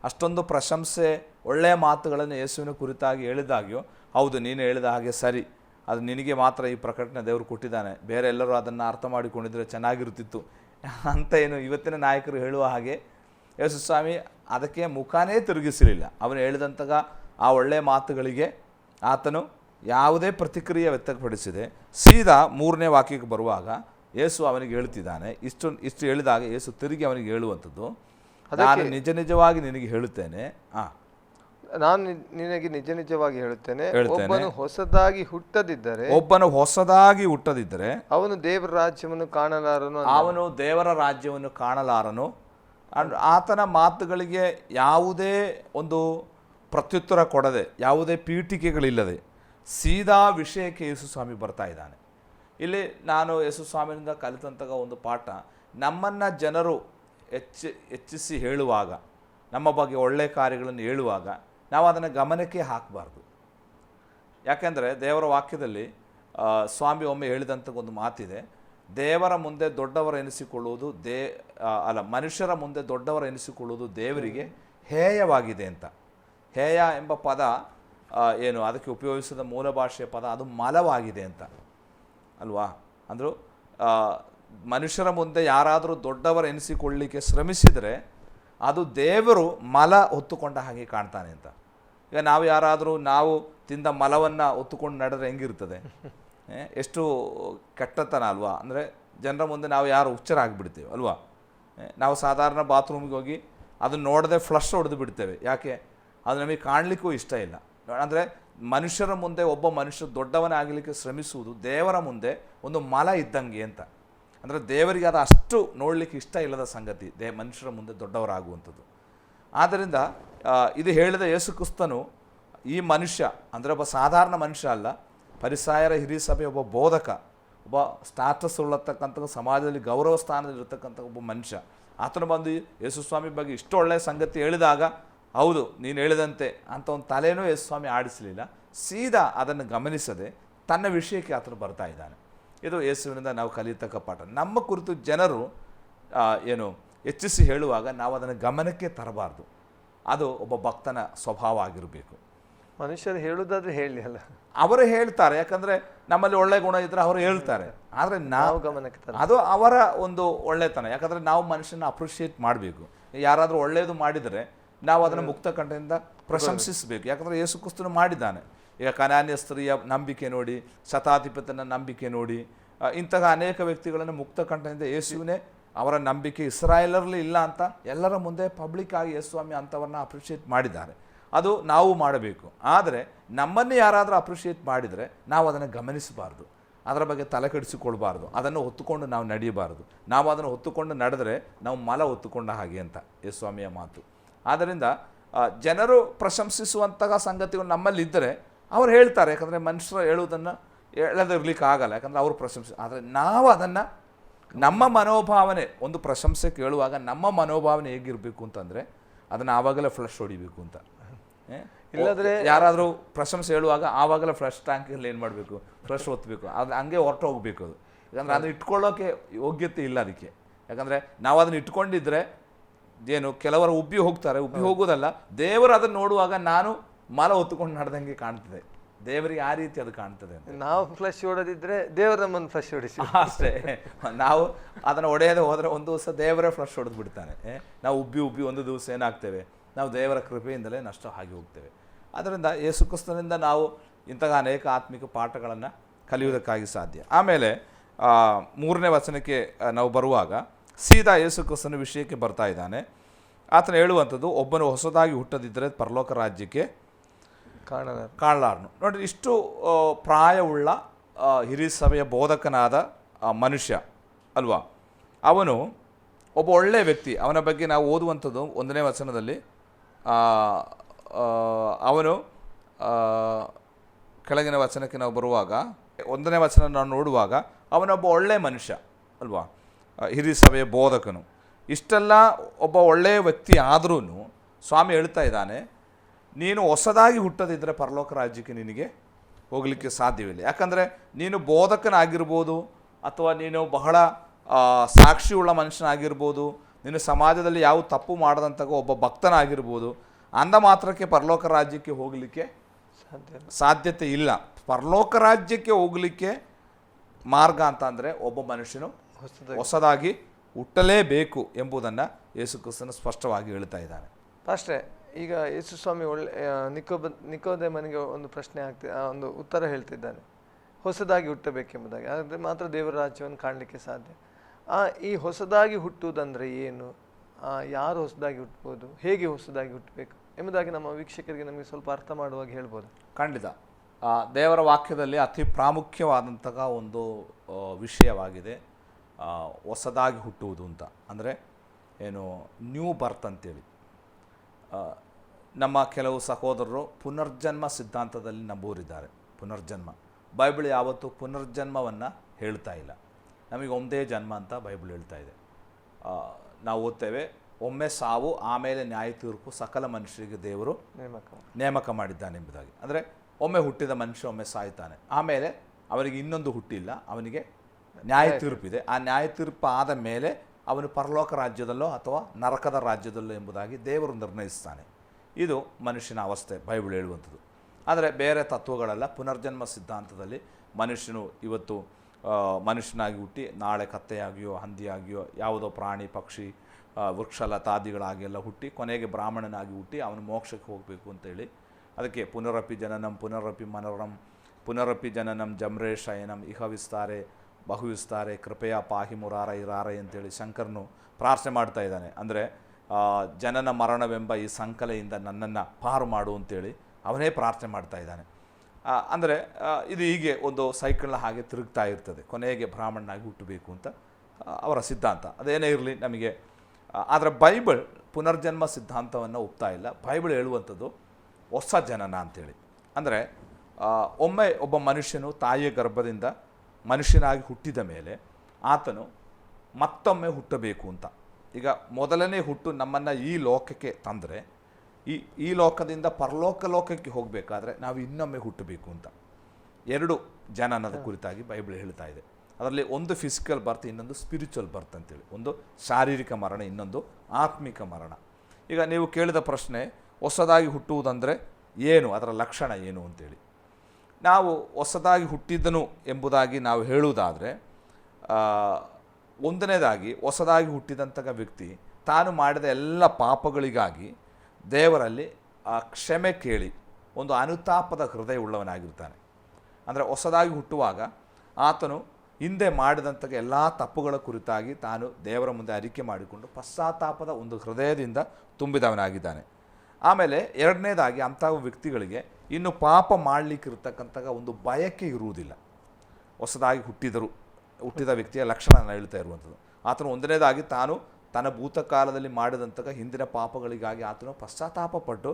ಅಷ್ಟೊಂದು ಪ್ರಶಂಸೆ, ಒಳ್ಳೆಯ ಮಾತುಗಳನ್ನು ಯೇಸುವಿನ ಕುರಿತಾಗಿ ಹೇಳಿದಾಗ್ಯೂ, ಹೌದು, ನೀನು ಹೇಳಿದ ಹಾಗೆ ಸರಿ, ಅದು ನಿನಗೆ ಮಾತ್ರ ಈ ಪ್ರಕಟಣೆ ದೇವರು ಕೊಟ್ಟಿದ್ದಾನೆ, ಬೇರೆ ಎಲ್ಲರೂ ಅದನ್ನು ಅರ್ಥ ಮಾಡಿಕೊಂಡಿದ್ರೆ ಚೆನ್ನಾಗಿರುತ್ತಿತ್ತು ಅಂತ ಏನು ಇವತ್ತಿನ ನಾಯಕರು ಹೇಳುವ ಹಾಗೆ ಯೇಸು ಸ್ವಾಮಿ ಅದಕ್ಕೆ ಮುಖಾನೇ ತಿರುಗಿಸಲಿಲ್ಲ ಅವನು ಹೇಳಿದಂತಹ ಆ ಒಳ್ಳೆಯ ಮಾತುಗಳಿಗೆ ಆತನು ಯಾವುದೇ ಪ್ರತಿಕ್ರಿಯೆ ವ್ಯಕ್ತಪಡಿಸಿದೆ ಸೀದಾ ಮೂರನೇ ವಾಕ್ಯಕ್ಕೆ ಬರುವಾಗ ಯೇಸು ಅವನಿಗೆ ಹೇಳ್ತಿದ್ದಾನೆ. ಇಷ್ಟು ಇಷ್ಟು ಹೇಳಿದಾಗ ಯೇಸು ತಿರುಗಿ ಅವನಿಗೆ ಹೇಳುವಂಥದ್ದು. ನಾನು ನಿಜ ನಿಜವಾಗಿ ನಿನಗೆ ಹೇಳುತ್ತೇನೆ. ಆ. ನಾನು ನಿನಗೆ ನಿಜ ನಿಜವಾಗಿ ಹೇಳುತ್ತೇನೆ. ಒಬ್ಬನು ಹೊಸದಾಗಿ ಹುಟ್ಟದಿದ್ದರೆ ಒಬ್ಬನು ಹೊಸದಾಗಿ ಹುಟ್ಟದಿದ್ದರೆ ಅವನು ದೇವರ ರಾಜ್ಯವನ್ನು ಕಾಣಲಾರನು. ಅವನು ದೇವರ ರಾಜ್ಯವನ್ನು ಕಾಣಲಾರನು. ಆತನ ಮಾತುಗಳಿಗೆ ಯಾವುದೇ ಒಂದು ಪ್ರತ್ಯುತ್ತರ ಕೊಡದೆ, ಯಾವುದೇ ಪೀಠಿಕೆಗಳಿಲ್ಲದೆ ಸೀದಾ ವಿಷಯಕ್ಕೆ ಯೇಸು ಸ್ವಾಮಿ ಬರ್ತಾ ಇದ್ದಾನೆ. ಇಲ್ಲಿ ನಾನು ಯೇಸು ಸ್ವಾಮಿಯಿಂದ ಕಲಿತಂತಹ ಒಂದು ಪಾಠ, ನಮ್ಮನ್ನು ಜನರು ಹೆಚ್ಚಿ, ಹೆಚ್ಚಿಸಿ ಹೇಳುವಾಗ, ನಮ್ಮ ಬಗ್ಗೆ ಒಳ್ಳೆಯ ಕಾರ್ಯಗಳನ್ನು ಹೇಳುವಾಗ ನಾವು ಅದನ್ನು ಗಮನಕ್ಕೆ ಹಾಕಬಾರ್ದು. ಯಾಕೆಂದರೆ ದೇವರ ವಾಕ್ಯದಲ್ಲಿ ಸ್ವಾಮಿ ಒಮ್ಮೆ ಹೇಳಿದಂಥ ಒಂದು ಮಾತಿದೆ ದೇವರ ಮುಂದೆ ದೊಡ್ಡವರ ಎನಿಸಿಕೊಳ್ಳುವುದು ದೇ ಅಲ್ಲ, ಮನುಷ್ಯರ ಮುಂದೆ ದೊಡ್ಡವರ ಎನಿಸಿಕೊಳ್ಳುವುದು ದೇವರಿಗೆ ಹೇಯವಾಗಿದೆ ಅಂತ. ಹೇಯ ಎಂಬ ಪದ ಏನು, ಅದಕ್ಕೆ ಉಪಯೋಗಿಸಿದ ಮೂಲ ಭಾಷೆಯ ಪದ, ಅದು ಮಲವಾಗಿದೆ ಅಂತ. ಅಲ್ವಾ? ಅಂದರೂ ಮನುಷ್ಯರ ಮುಂದೆ ಯಾರಾದರೂ ದೊಡ್ಡವರ ಎನಿಸಿಕೊಳ್ಳಲಿಕ್ಕೆ ಶ್ರಮಿಸಿದರೆ ಅದು ದೇವರು ಮಲ ಹೊತ್ತುಕೊಂಡ ಹಾಗೆ ಕಾಣ್ತಾನೆ ಅಂತ. ಈಗ ನಾವು ಯಾರಾದರೂ, ನಾವು ತಿಂದ ಮಲವನ್ನು ಹೊತ್ತುಕೊಂಡು ನಡೆದ್ರೆ ಹೆಂಗಿರ್ತದೆ? ಎಷ್ಟು ಕೆಟ್ಟತನ ಅಲ್ವಾ? ಅಂದರೆ ಜನರ ಮುಂದೆ ನಾವು ಯಾರು ಹುಚ್ಚರ ಆಗಿಬಿಡ್ತೇವೆ, ಅಲ್ವಾ? ನಾವು ಸಾಧಾರಣ ಬಾತ್ರೂಮ್ಗೆ ಹೋಗಿ ಅದನ್ನ ನೋಡದೆ ಫ್ಲಶ್ ಹೊಡೆದು ಬಿಡ್ತೇವೆ. ಯಾಕೆ? ಅದು ನಮಗೆ ಕಾಣಲಿಕ್ಕೂ ಇಷ್ಟ ಇಲ್ಲ. ಅಂದರೆ ಮನುಷ್ಯರ ಮುಂದೆ ಒಬ್ಬ ಮನುಷ್ಯ ದೊಡ್ಡವನಾಗಲಿಕ್ಕೆ ಶ್ರಮಿಸುವುದು ದೇವರ ಮುಂದೆ ಒಂದು ಮಲ ಇದ್ದಂಗೆ ಅಂತ. ಅಂದರೆ ದೇವರಿಗೆ ಅದು ಅಷ್ಟು ನೋಡಲಿಕ್ಕೆ ಇಷ್ಟ ಇಲ್ಲದ ಸಂಗತಿ, ದೇ, ಮನುಷ್ಯರ ಮುಂದೆ ದೊಡ್ಡವರಾಗುವಂಥದ್ದು. ಆದ್ದರಿಂದ ಇದು ಹೇಳಿದ ಯೇಸು ಕ್ರಿಸ್ತನು ಈ ಮನುಷ್ಯ, ಅಂದರೆ ಒಬ್ಬ ಸಾಧಾರಣ ಮನುಷ್ಯ ಅಲ್ಲ ಪರಿಸಾಯರ ಹಿರಿಯ ಸಭೆ ಒಬ್ಬ ಬೋಧಕ, ಒಬ್ಬ ಸ್ಟಾಟಸ್ ಉಳ್ಳತಕ್ಕಂಥ ಸಮಾಜದಲ್ಲಿ ಗೌರವ ಸ್ಥಾನದಲ್ಲಿರ್ತಕ್ಕಂಥ ಒಬ್ಬ ಮನುಷ್ಯ. ಆತನು ಬಂದು ಯೇಸು ಸ್ವಾಮಿ ಬಗ್ಗೆ ಇಷ್ಟು ಒಳ್ಳೆಯ ಸಂಗತಿ ಹೇಳಿದಾಗ, ಹೌದು, ನೀನು ಹೇಳಿದಂತೆ ಅಂತ ಒಂದು ತಲೆನೂ ಯೇಸು ಸ್ವಾಮಿ ಆಡಿಸಲಿಲ್ಲ. ಸೀದಾ ಅದನ್ನು ಗಮನಿಸದೆ ತನ್ನ ವಿಷಯಕ್ಕೆ ಆತನು ಬರ್ತಾ ಇದ್ದಾನೆ. ಇದು ಯೇಸುವಿನಿಂದ ನಾವು ಕಲಿಯತಕ್ಕ ಪಾಠ. ನಮ್ಮ ಕುರಿತು ಜನರು ಏನು, ಹೆಚ್ಚಿಸಿ ಹೇಳುವಾಗ ನಾವು ಅದನ್ನು ಗಮನಕ್ಕೆ ತರಬಾರ್ದು. ಅದು ಒಬ್ಬ ಭಕ್ತನ ಸ್ವಭಾವ ಆಗಿರಬೇಕು. ಮನುಷ್ಯರು ಹೇಳುದಾದ್ರೆ ಹೇಳಿ ಅಲ್ಲ. ಅವರು ಹೇಳ್ತಾರೆ ಯಾಕಂದ್ರೆ ನಮ್ಮಲ್ಲಿ ಒಳ್ಳೆ ಗುಣ ಇದ್ರೆ ಅವರು ಹೇಳ್ತಾರೆ. ಆದರೆ ನಾವು ಗಮನಕ್ಕೆ ಅದು ಅವರ ಒಂದು ಒಳ್ಳೆತನ ಯಾಕಂದ್ರೆ ನಾವು ಮನುಷ್ಯನ ಅಪ್ರಿಷಿಯೇಟ್ ಮಾಡಬೇಕು. ಯಾರಾದರೂ ಒಳ್ಳೆಯದು ಮಾಡಿದರೆ ನಾವು ಅದನ್ನು ಮುಕ್ತ ಕಂಠದಿಂದ ಪ್ರಶಂಸಿಸಬೇಕು. ಯಾಕಂದ್ರೆ ಯೇಸು ಕ್ರಿಸ್ತನು ಮಾಡಿದ್ದಾನೆ. ಈಗ ಕನಾನ್ಯ ಸ್ತ್ರೀಯ ನಂಬಿಕೆ ನೋಡಿ ಶತಾಧಿಪತಿನ ನಂಬಿಕೆ ನೋಡಿ ಇಂತಹ ಅನೇಕ ವ್ಯಕ್ತಿಗಳನ್ನು ಮುಕ್ತ ಕಂಠದಿಂದ ಯೇಸುವಿನೇ ಅವರ ನಂಬಿಕೆ ಇಸ್ರಾಯೇಲರಲ್ಲಿ ಇಲ್ಲ ಅಂತ ಎಲ್ಲರ ಮುಂದೆ ಪಬ್ಲಿಕ್ ಆಗಿ ಯೇಸ್ವಾಮಿ ಸ್ವಾಮಿ ಅಂಥವನ್ನ ಅಪ್ರಿಷಿಯೇಟ್ ಮಾಡಿದ್ದಾರೆ. ಅದು ನಾವು ಮಾಡಬೇಕು. ಆದರೆ ನಮ್ಮನ್ನು ಯಾರಾದರೂ ಅಪ್ರಿಷಿಯೇಟ್ ಮಾಡಿದರೆ ನಾವು ಅದನ್ನು ಗಮನಿಸಬಾರ್ದು. ಅದರ ಬಗ್ಗೆ ತಲೆ ಕೆಡಿಸಿಕೊಳ್ಬಾರ್ದು. ಅದನ್ನು ಹೊತ್ತುಕೊಂಡು ನಾವು ನಡೆಯಬಾರ್ದು ನಾವು ಅದನ್ನು ಹೊತ್ತುಕೊಂಡು ನಡೆದರೆ ನಾವು ಮಲ ಹೊತ್ತುಕೊಂಡ ಹಾಗೆ ಅಂತ. ಯೇಸ್ವಾಮಿಯ ಮಾತು. ಆದ್ದರಿಂದ ಜನರು ಪ್ರಶಂಸಿಸುವಂತಹ ಸಂಗತಿಗಳು ನಮ್ಮಲ್ಲಿ ಇದ್ದರೆ ಅವ್ರು ಹೇಳ್ತಾರೆ. ಯಾಕಂದರೆ ಮನುಷ್ಯರು ಹೇಳುವುದನ್ನು ಹೇಳದಿರ್ಲಿಕ್ಕೆ ಆಗಲ್ಲ ಯಾಕಂದರೆ ಅವರು ಪ್ರಶಂಸೆ, ಆದರೆ ನಾವು ಅದನ್ನು ನಮ್ಮ ಮನೋಭಾವನೆ, ಒಂದು ಪ್ರಶಂಸೆ ಕೇಳುವಾಗ ನಮ್ಮ ಮನೋಭಾವನೆ ಹೇಗಿರಬೇಕು ಅಂತಂದರೆ, ಅದನ್ನು ಆವಾಗಲೇ ಫ್ಲಶ್ ಹೊಡಿಬೇಕು ಅಂತ? ಇಲ್ಲದ್ರೆ ಯಾರಾದರೂ ಪ್ರಶಂಸೆ ಹೇಳುವಾಗ ಆವಾಗಲೇ ಫ್ಲಶ್ ಟ್ಯಾಂಕಲ್ಲಿ ಏನು ಮಾಡಬೇಕು? ಫ್ಲಶ್ ಒತ್ತಬೇಕು ಅದು ಹಂಗೆ ಹೊರಟು ಹೋಗ್ಬೇಕು ಅದು. ಯಾಕಂದರೆ ಅದನ್ನ ಇಟ್ಕೊಳ್ಳೋಕೆ ಯೋಗ್ಯತೆ ಇಲ್ಲ ಅದಕ್ಕೆ. ಯಾಕಂದರೆ ನಾವು ಅದನ್ನ ಇಟ್ಕೊಂಡಿದ್ರೆ ಏನು ಕೆಲವರು ಉಬ್ಬಿ ಹೋಗ್ತಾರೆ. ಉಬ್ಬಿ ಹೋಗೋದಲ್ಲ ದೇವರು ಅದನ್ನು ನೋಡುವಾಗ ನಾನು ಮಲ ಹೊತ್ತುಕೊಂಡು ನಡೆದಂಗೆ ಕಾಣ್ತದೆ. ದೇವರಿಗೆ ಆ ರೀತಿ ಅದು ಕಾಣ್ತದೆ ನಾವು ಫ್ಲಶ್ ಹೊಡೆದಿದ್ರೆ ದೇವರ ನಮ್ಮನ್ನು ಫ್ಲಶ್ ಹೊಡಿಸಿ. ಅಷ್ಟೇ. ನಾವು ಅದನ್ನು ಒಡೆಯದೆ ಹೋದರೆ ಒಂದು ದಿವಸ ದೇವರೇ ಫ್ಲಶ್ ಹೊಡೆದು ಬಿಡ್ತಾನೆ? ನಾವು ಉಬ್ಬಿ ಉಬ್ಬಿ ಒಂದು ದಿವಸ ಏನಾಗ್ತೇವೆ? ನಾವು ದೇವರ ಕೃಪೆಯಿಂದಲೇ ನಷ್ಟ ಆಗಿ ಹೋಗ್ತೇವೆ. ಅದರಿಂದ ಯೇಸು ಕ್ರಿಸ್ತನಿಂದ ನಾವು ಇಂತಹ ಅನೇಕ ಆತ್ಮಿಕ ಪಾಠಗಳನ್ನು ಕಲಿಯುವುದಕ್ಕಾಗಿ ಸಾಧ್ಯ. ಆಮೇಲೆ ಮೂರನೇ ವಚನಕ್ಕೆ ನಾವು ಬರುವಾಗ ಸೀದಾ ಯೇಸು ಕ್ರಿಸ್ತನ ವಿಷಯಕ್ಕೆ ಬರ್ತಾ ಇದ್ದಾನೆ. ಆತನು ಹೇಳುವಂಥದ್ದು ಒಬ್ಬನು ಹೊಸದಾಗಿ ಹುಟ್ಟದಿದ್ದರೆ ಪರಲೋಕ ರಾಜ್ಯಕ್ಕೆ ಕಾಣಲಾರ ಕಾಣಲಾರನು. ನೋಡಿ ಇಷ್ಟು ಪ್ರಾಯವುಳ್ಳ ಹಿರಿಯ ಸಭೆಯ ಬೋಧಕನಾದ ಮನುಷ್ಯ ಅಲ್ವಾ? ಅವನು ಒಬ್ಬ ಒಳ್ಳೆಯ ವ್ಯಕ್ತಿ. ಅವನ ಬಗ್ಗೆ ನಾವು ಓದುವಂಥದ್ದು ಒಂದನೇ ವಚನದಲ್ಲಿ ಅವನು ಕೆಳಗಿನ ವಚನಕ್ಕೆ ನಾವು ಬರುವಾಗ, ಒಂದನೇ ವಚನ ನಾವು ನೋಡುವಾಗ, ಅವನೊಬ್ಬ ಒಳ್ಳೆಯ ಮನುಷ್ಯ, ಅಲ್ವಾ? ಹಿರಿಯ ಸಭೆಯ ಬೋಧಕನು. ಇಷ್ಟೆಲ್ಲ ಒಬ್ಬ ಒಳ್ಳೆಯ ವ್ಯಕ್ತಿ ಆದ್ರೂ ಸ್ವಾಮಿ ಹೇಳ್ತಾ ಇದ್ದಾನೆ, ನೀನು ಹೊಸದಾಗಿ ಹುಟ್ಟದಿದ್ದರೆ ಪರಲೋಕ ರಾಜ್ಯಕ್ಕೆ ನಿನಗೆ ಹೋಗಲಿಕ್ಕೆ ಸಾಧ್ಯವಿಲ್ಲ. ಯಾಕಂದರೆ ನೀನು ಬೋಧಕನಾಗಿರ್ಬೋದು, ಅಥವಾ ನೀನು ಬಹಳ ಸಾಕ್ಷಿಯುಳ್ಳ ಮನುಷ್ಯನಾಗಿರ್ಬೋದು ನೀನು ಸಮಾಜದಲ್ಲಿ ಯಾವ ತಪ್ಪು ಮಾಡದಂಥ ಒಬ್ಬ ಭಕ್ತನಾಗಿರ್ಬೋದು ಅಂದ ಮಾತ್ರಕ್ಕೆ ಪರಲೋಕ ರಾಜ್ಯಕ್ಕೆ ಹೋಗಲಿಕ್ಕೆ ಸಾಧ್ಯ ಸಾಧ್ಯತೆ ಇಲ್ಲ. ಪರಲೋಕ ರಾಜ್ಯಕ್ಕೆ ಹೋಗಲಿಕ್ಕೆ ಮಾರ್ಗ ಅಂತ ಅಂದರೆ ಒಬ್ಬ ಮನುಷ್ಯನು ಹೊಸದಾಗಿ. ಹೊಸದಾಗಿ ಹುಟ್ಟಲೇಬೇಕು ಎಂಬುದನ್ನು ಯೇಸು ಕ್ರಿಸ್ತನು ಸ್ಪಷ್ಟವಾಗಿ ಹೇಳ್ತಾ ಇದ್ದಾನೆ. ಅಷ್ಟೇ ಈಗ ಯೇಸು ಸ್ವಾಮಿ ಒಳ್ಳೆ ನಿಕೋಬ ನಿಕೋದೇಮನಿಗೆ ಒಂದು ಪ್ರಶ್ನೆ ಆಗ್ತಿ ಒಂದು ಉತ್ತರ ಹೇಳ್ತಿದ್ದಾನೆ. ಹೊಸದಾಗಿ ಹುಟ್ಟಬೇಕೆಂಬುದಾಗಿ ಆದರೆ ಮಾತ್ರ ದೇವರ ರಾಜ್ಯವನ್ನು ಕಾಣಲಿಕ್ಕೆ ಸಾಧ್ಯ. ಈ ಹೊಸದಾಗಿ ಹುಟ್ಟುವುದಂದರೆ ಏನು? ಯಾರು ಹೊಸದಾಗಿ ಹುಟ್ಟಬಹುದು ಹೇಗೆ ಹೊಸದಾಗಿ ಹುಟ್ಟಬೇಕು? ಎಂಬುದಾಗಿ ನಮ್ಮ ವೀಕ್ಷಕರಿಗೆ ನಮಗೆ ಸ್ವಲ್ಪ ಅರ್ಥ ಮಾಡುವಾಗ ಹೇಳ್ಬೋದು. ಖಂಡಿತ. ದೇವರ ವಾಕ್ಯದಲ್ಲಿ ಅತಿ ಪ್ರಾಮುಖ್ಯವಾದಂತಹ ಒಂದು ವಿಷಯವಾಗಿದೆ. ಹೊಸದಾಗಿ ಹುಟ್ಟುವುದು ಅಂತ. ಅಂದರೆ ಏನು ನ್ಯೂ ಬರ್ತ್ ಅಂತೇಳಿ. ನಮ್ಮ ಕೆಲವು ಸಹೋದರರು ಪುನರ್ಜನ್ಮ ಸಿದ್ಧಾಂತದಲ್ಲಿ ನಂಬೂರಿದ್ದಾರೆ ಪುನರ್ಜನ್ಮ. ಬೈಬಲ್ ಯಾವತ್ತೂ ಪುನರ್ಜನ್ಮವನ್ನು ಹೇಳ್ತಾ ಇಲ್ಲ. ನಮಗೆ ಒಂದೇ ಜನ್ಮ ಅಂತ ಬೈಬಲ್ ಹೇಳ್ತಾ ಇದೆ. ನಾವು ಓದ್ತೇವೆ ಒಮ್ಮೆ ಸಾವು ಆಮೇಲೆ ನ್ಯಾಯ ತೀರ್ಪು ಸಕಲ ಮನುಷ್ಯರಿಗೆ ದೇವರು ನೇಮಕ. ನೇಮಕ ಮಾಡಿದ್ದಾನೆ ಎಂಬುದಾಗಿ. ಅಂದರೆ ಒಮ್ಮೆ ಹುಟ್ಟಿದ ಮನುಷ್ಯ ಒಮ್ಮೆ ಸಾಯ್ತಾನೆ ಆಮೇಲೆ ಅವನಿಗೆ ಇನ್ನೊಂದು ಹುಟ್ಟಿಲ್ಲ ಅವನಿಗೆ ನ್ಯಾಯ ತೀರ್ಪಿದೆ ಆ ನ್ಯಾಯ ತೀರ್ಪು ಆದ ಮೇಲೆ ಅವನು ಪರಲೋಕ ರಾಜ್ಯದಲ್ಲೋ ಅಥವಾ ನರಕದ ರಾಜ್ಯದಲ್ಲೋ ಎಂಬುದಾಗಿ ದೇವರು ನಿರ್ಣಯಿಸ್ತಾನೆ. ಇದು ಮನುಷ್ಯನ ಅವಸ್ಥೆ ಬೈಬಲ್ ಹೇಳುವಂಥದ್ದು. ಆದರೆ ಬೇರೆ ತತ್ವಗಳೆಲ್ಲ. ಪುನರ್ಜನ್ಮ ಸಿದ್ಧಾಂತದಲ್ಲಿ ಮನುಷ್ಯನು ಇವತ್ತು ಮನುಷ್ಯನಾಗಿ ಹುಟ್ಟಿ ನಾಳೆ ಕತ್ತೆಯಾಗಿಯೋ, ಹಂದಿಯಾಗಿಯೋ, ಯಾವುದೋ ಪ್ರಾಣಿ, ಪಕ್ಷಿ ವೃಕ್ಷಲತಾದಿಗಳಾಗೆಲ್ಲ ಹುಟ್ಟಿ ಕೊನೆಗೆ ಬ್ರಾಹ್ಮಣನಾಗಿ ಹುಟ್ಟಿ ಅವನು ಮೋಕ್ಷಕ್ಕೆ ಹೋಗಬೇಕು ಅಂತೇಳಿ ಅದಕ್ಕೆ ಪುನರಪಿ ಜನನಂ, ಪುನರಪಿ ಮನೋರಂ, ಪುನರಪಿ ಜನನಂ ಜಮ್ರೇ ಶಯನಂ ಇಹ ವಿಸ್ತಾರೆ ಬಹು ವಿಸ್ತಾರೆ ಕೃಪೆಯ ಪಾಹಿ ಮುರಾರ ಇರಾರ ಅಂತೇಳಿ ಶಂಕರನು ಪ್ರಾರ್ಥನೆ ಮಾಡ್ತಾ ಇದ್ದಾನೆ. ಅಂದರೆ ಜನನ ಮರಣವೆಂಬ ಈ ಸಂಕಲೆಯಿಂದ ನನ್ನನ್ನು ಪಾರು ಮಾಡು ಅಂತೇಳಿ ಅವನೇ ಪ್ರಾರ್ಥನೆ ಮಾಡ್ತಾ ಇದ್ದಾನೆ. ಅಂದರೆ ಇದು ಹೀಗೆ ಒಂದು ಸೈಕಲ್ನ ಹಾಗೆ ತಿರುಗ್ತಾ ಇರ್ತದೆ. ಕೊನೆಗೆ ಬ್ರಾಹ್ಮಣನಾಗಿ ಹುಟ್ಟಬೇಕು ಅಂತ ಅವರ ಸಿದ್ಧಾಂತ. ಅದೇನೇ ಇರಲಿ ನಮಗೆ ಆದರೆ ಬೈಬಲ್ ಪುನರ್ಜನ್ಮ ಸಿದ್ಧಾಂತವನ್ನು ಒಪ್ತಾ ಇಲ್ಲ. ಬೈಬಲ್ ಹೇಳುವಂಥದ್ದು ಹೊಸ ಜನನ ಅಂತೇಳಿ. ಅಂದರೆ ಒಮ್ಮೆ ಒಬ್ಬ ಮನುಷ್ಯನು ತಾಯಿಯ ಗರ್ಭದಿಂದ ಮನುಷ್ಯನಾಗಿ ಹುಟ್ಟಿದ ಮೇಲೆ ಆತನು ಮತ್ತೊಮ್ಮೆ ಹುಟ್ಟಬೇಕು ಅಂತ. ಈಗ ಮೊದಲನೇ ಹುಟ್ಟು ನಮ್ಮನ್ನು ಈ ಲೋಕಕ್ಕೆ ತಂದರೆ ಈ ಈ ಲೋಕದಿಂದ ಪರಲೋಕ ಲೋಕಕ್ಕೆ ಹೋಗಬೇಕಾದ್ರೆ ನಾವು ಇನ್ನೊಮ್ಮೆ ಹುಟ್ಟಬೇಕು ಅಂತ. ಎರಡು ಜನನದ ಕುರಿತಾಗಿ ಬೈಬಲ್ ಹೇಳ್ತಾ ಇದೆ. ಅದರಲ್ಲಿ ಒಂದು ಫಿಸಿಕಲ್ ಬರ್ತ್ ಇನ್ನೊಂದು ಸ್ಪಿರಿಚುವಲ್ ಬರ್ತ್ ಅಂತೇಳಿ. ಒಂದು ಶಾರೀರಿಕ ಮರಣ ಇನ್ನೊಂದು ಆತ್ಮಿಕ ಮರಣ. ಈಗ ನೀವು ಕೇಳಿದ ಪ್ರಶ್ನೆ ಹೊಸದಾಗಿ ಹುಟ್ಟುವುದಂದರೆ ಏನು? ಅದರ ಲಕ್ಷಣ ಏನು ಅಂತೇಳಿ. ನಾವು ಹೊಸದಾಗಿ ಹುಟ್ಟಿದ್ದನು ಎಂಬುದಾಗಿ ನಾವು ಹೇಳುವುದಾದರೆ ಒಂದನೇದಾಗಿ ಹೊಸದಾಗಿ ಹುಟ್ಟಿದಂತಹ ವ್ಯಕ್ತಿ ತಾನು ಮಾಡಿದ ಎಲ್ಲ ಪಾಪಗಳಿಗಾಗಿ ದೇವರಲ್ಲಿ ಆ ಕ್ಷಮೆ ಕೇಳಿ ಒಂದು ಅನುತಾಪದ ಹೃದಯ ಉಳ್ಳವನಾಗಿರ್ತಾನೆ. ಅಂದರೆ ಹೊಸದಾಗಿ ಹುಟ್ಟುವಾಗ ಆತನು ಹಿಂದೆ ಮಾಡಿದಂಥ ಎಲ್ಲ ತಪ್ಪುಗಳ ಕುರಿತಾಗಿ ತಾನು ದೇವರ ಮುಂದೆ ಅರಿಕೆ ಮಾಡಿಕೊಂಡು ಪಶ್ಚಾತ್ತಾಪದ ಒಂದು ಹೃದಯದಿಂದ ತುಂಬಿದವನಾಗಿದ್ದಾನೆ. ಆಮೇಲೆ ಎರಡನೇದಾಗಿ ಅಂಥ ವ್ಯಕ್ತಿಗಳಿಗೆ ಇನ್ನು ಪಾಪ ಮಾಡಲಿಕ್ಕಿರ್ತಕ್ಕಂಥ ಒಂದು ಬಯಕೆ ಇರುವುದಿಲ್ಲ. ಹೊಸದಾಗಿ ಹುಟ್ಟಿದರು, ಹುಟ್ಟಿದ ವ್ಯಕ್ತಿಯ ಲಕ್ಷಣ ಹೇಳ್ತಾ ಇರುವಂಥದ್ದು. ಆತನು ಒಂದನೇದಾಗಿ ತಾನು ತನ್ನ ಭೂತಕಾಲದಲ್ಲಿ ಮಾಡಿದಂತಹ ಹಿಂದಿನ ಪಾಪಗಳಿಗಾಗಿ ಆತನು ಪಶ್ಚಾತ್ತಾಪಪಟ್ಟು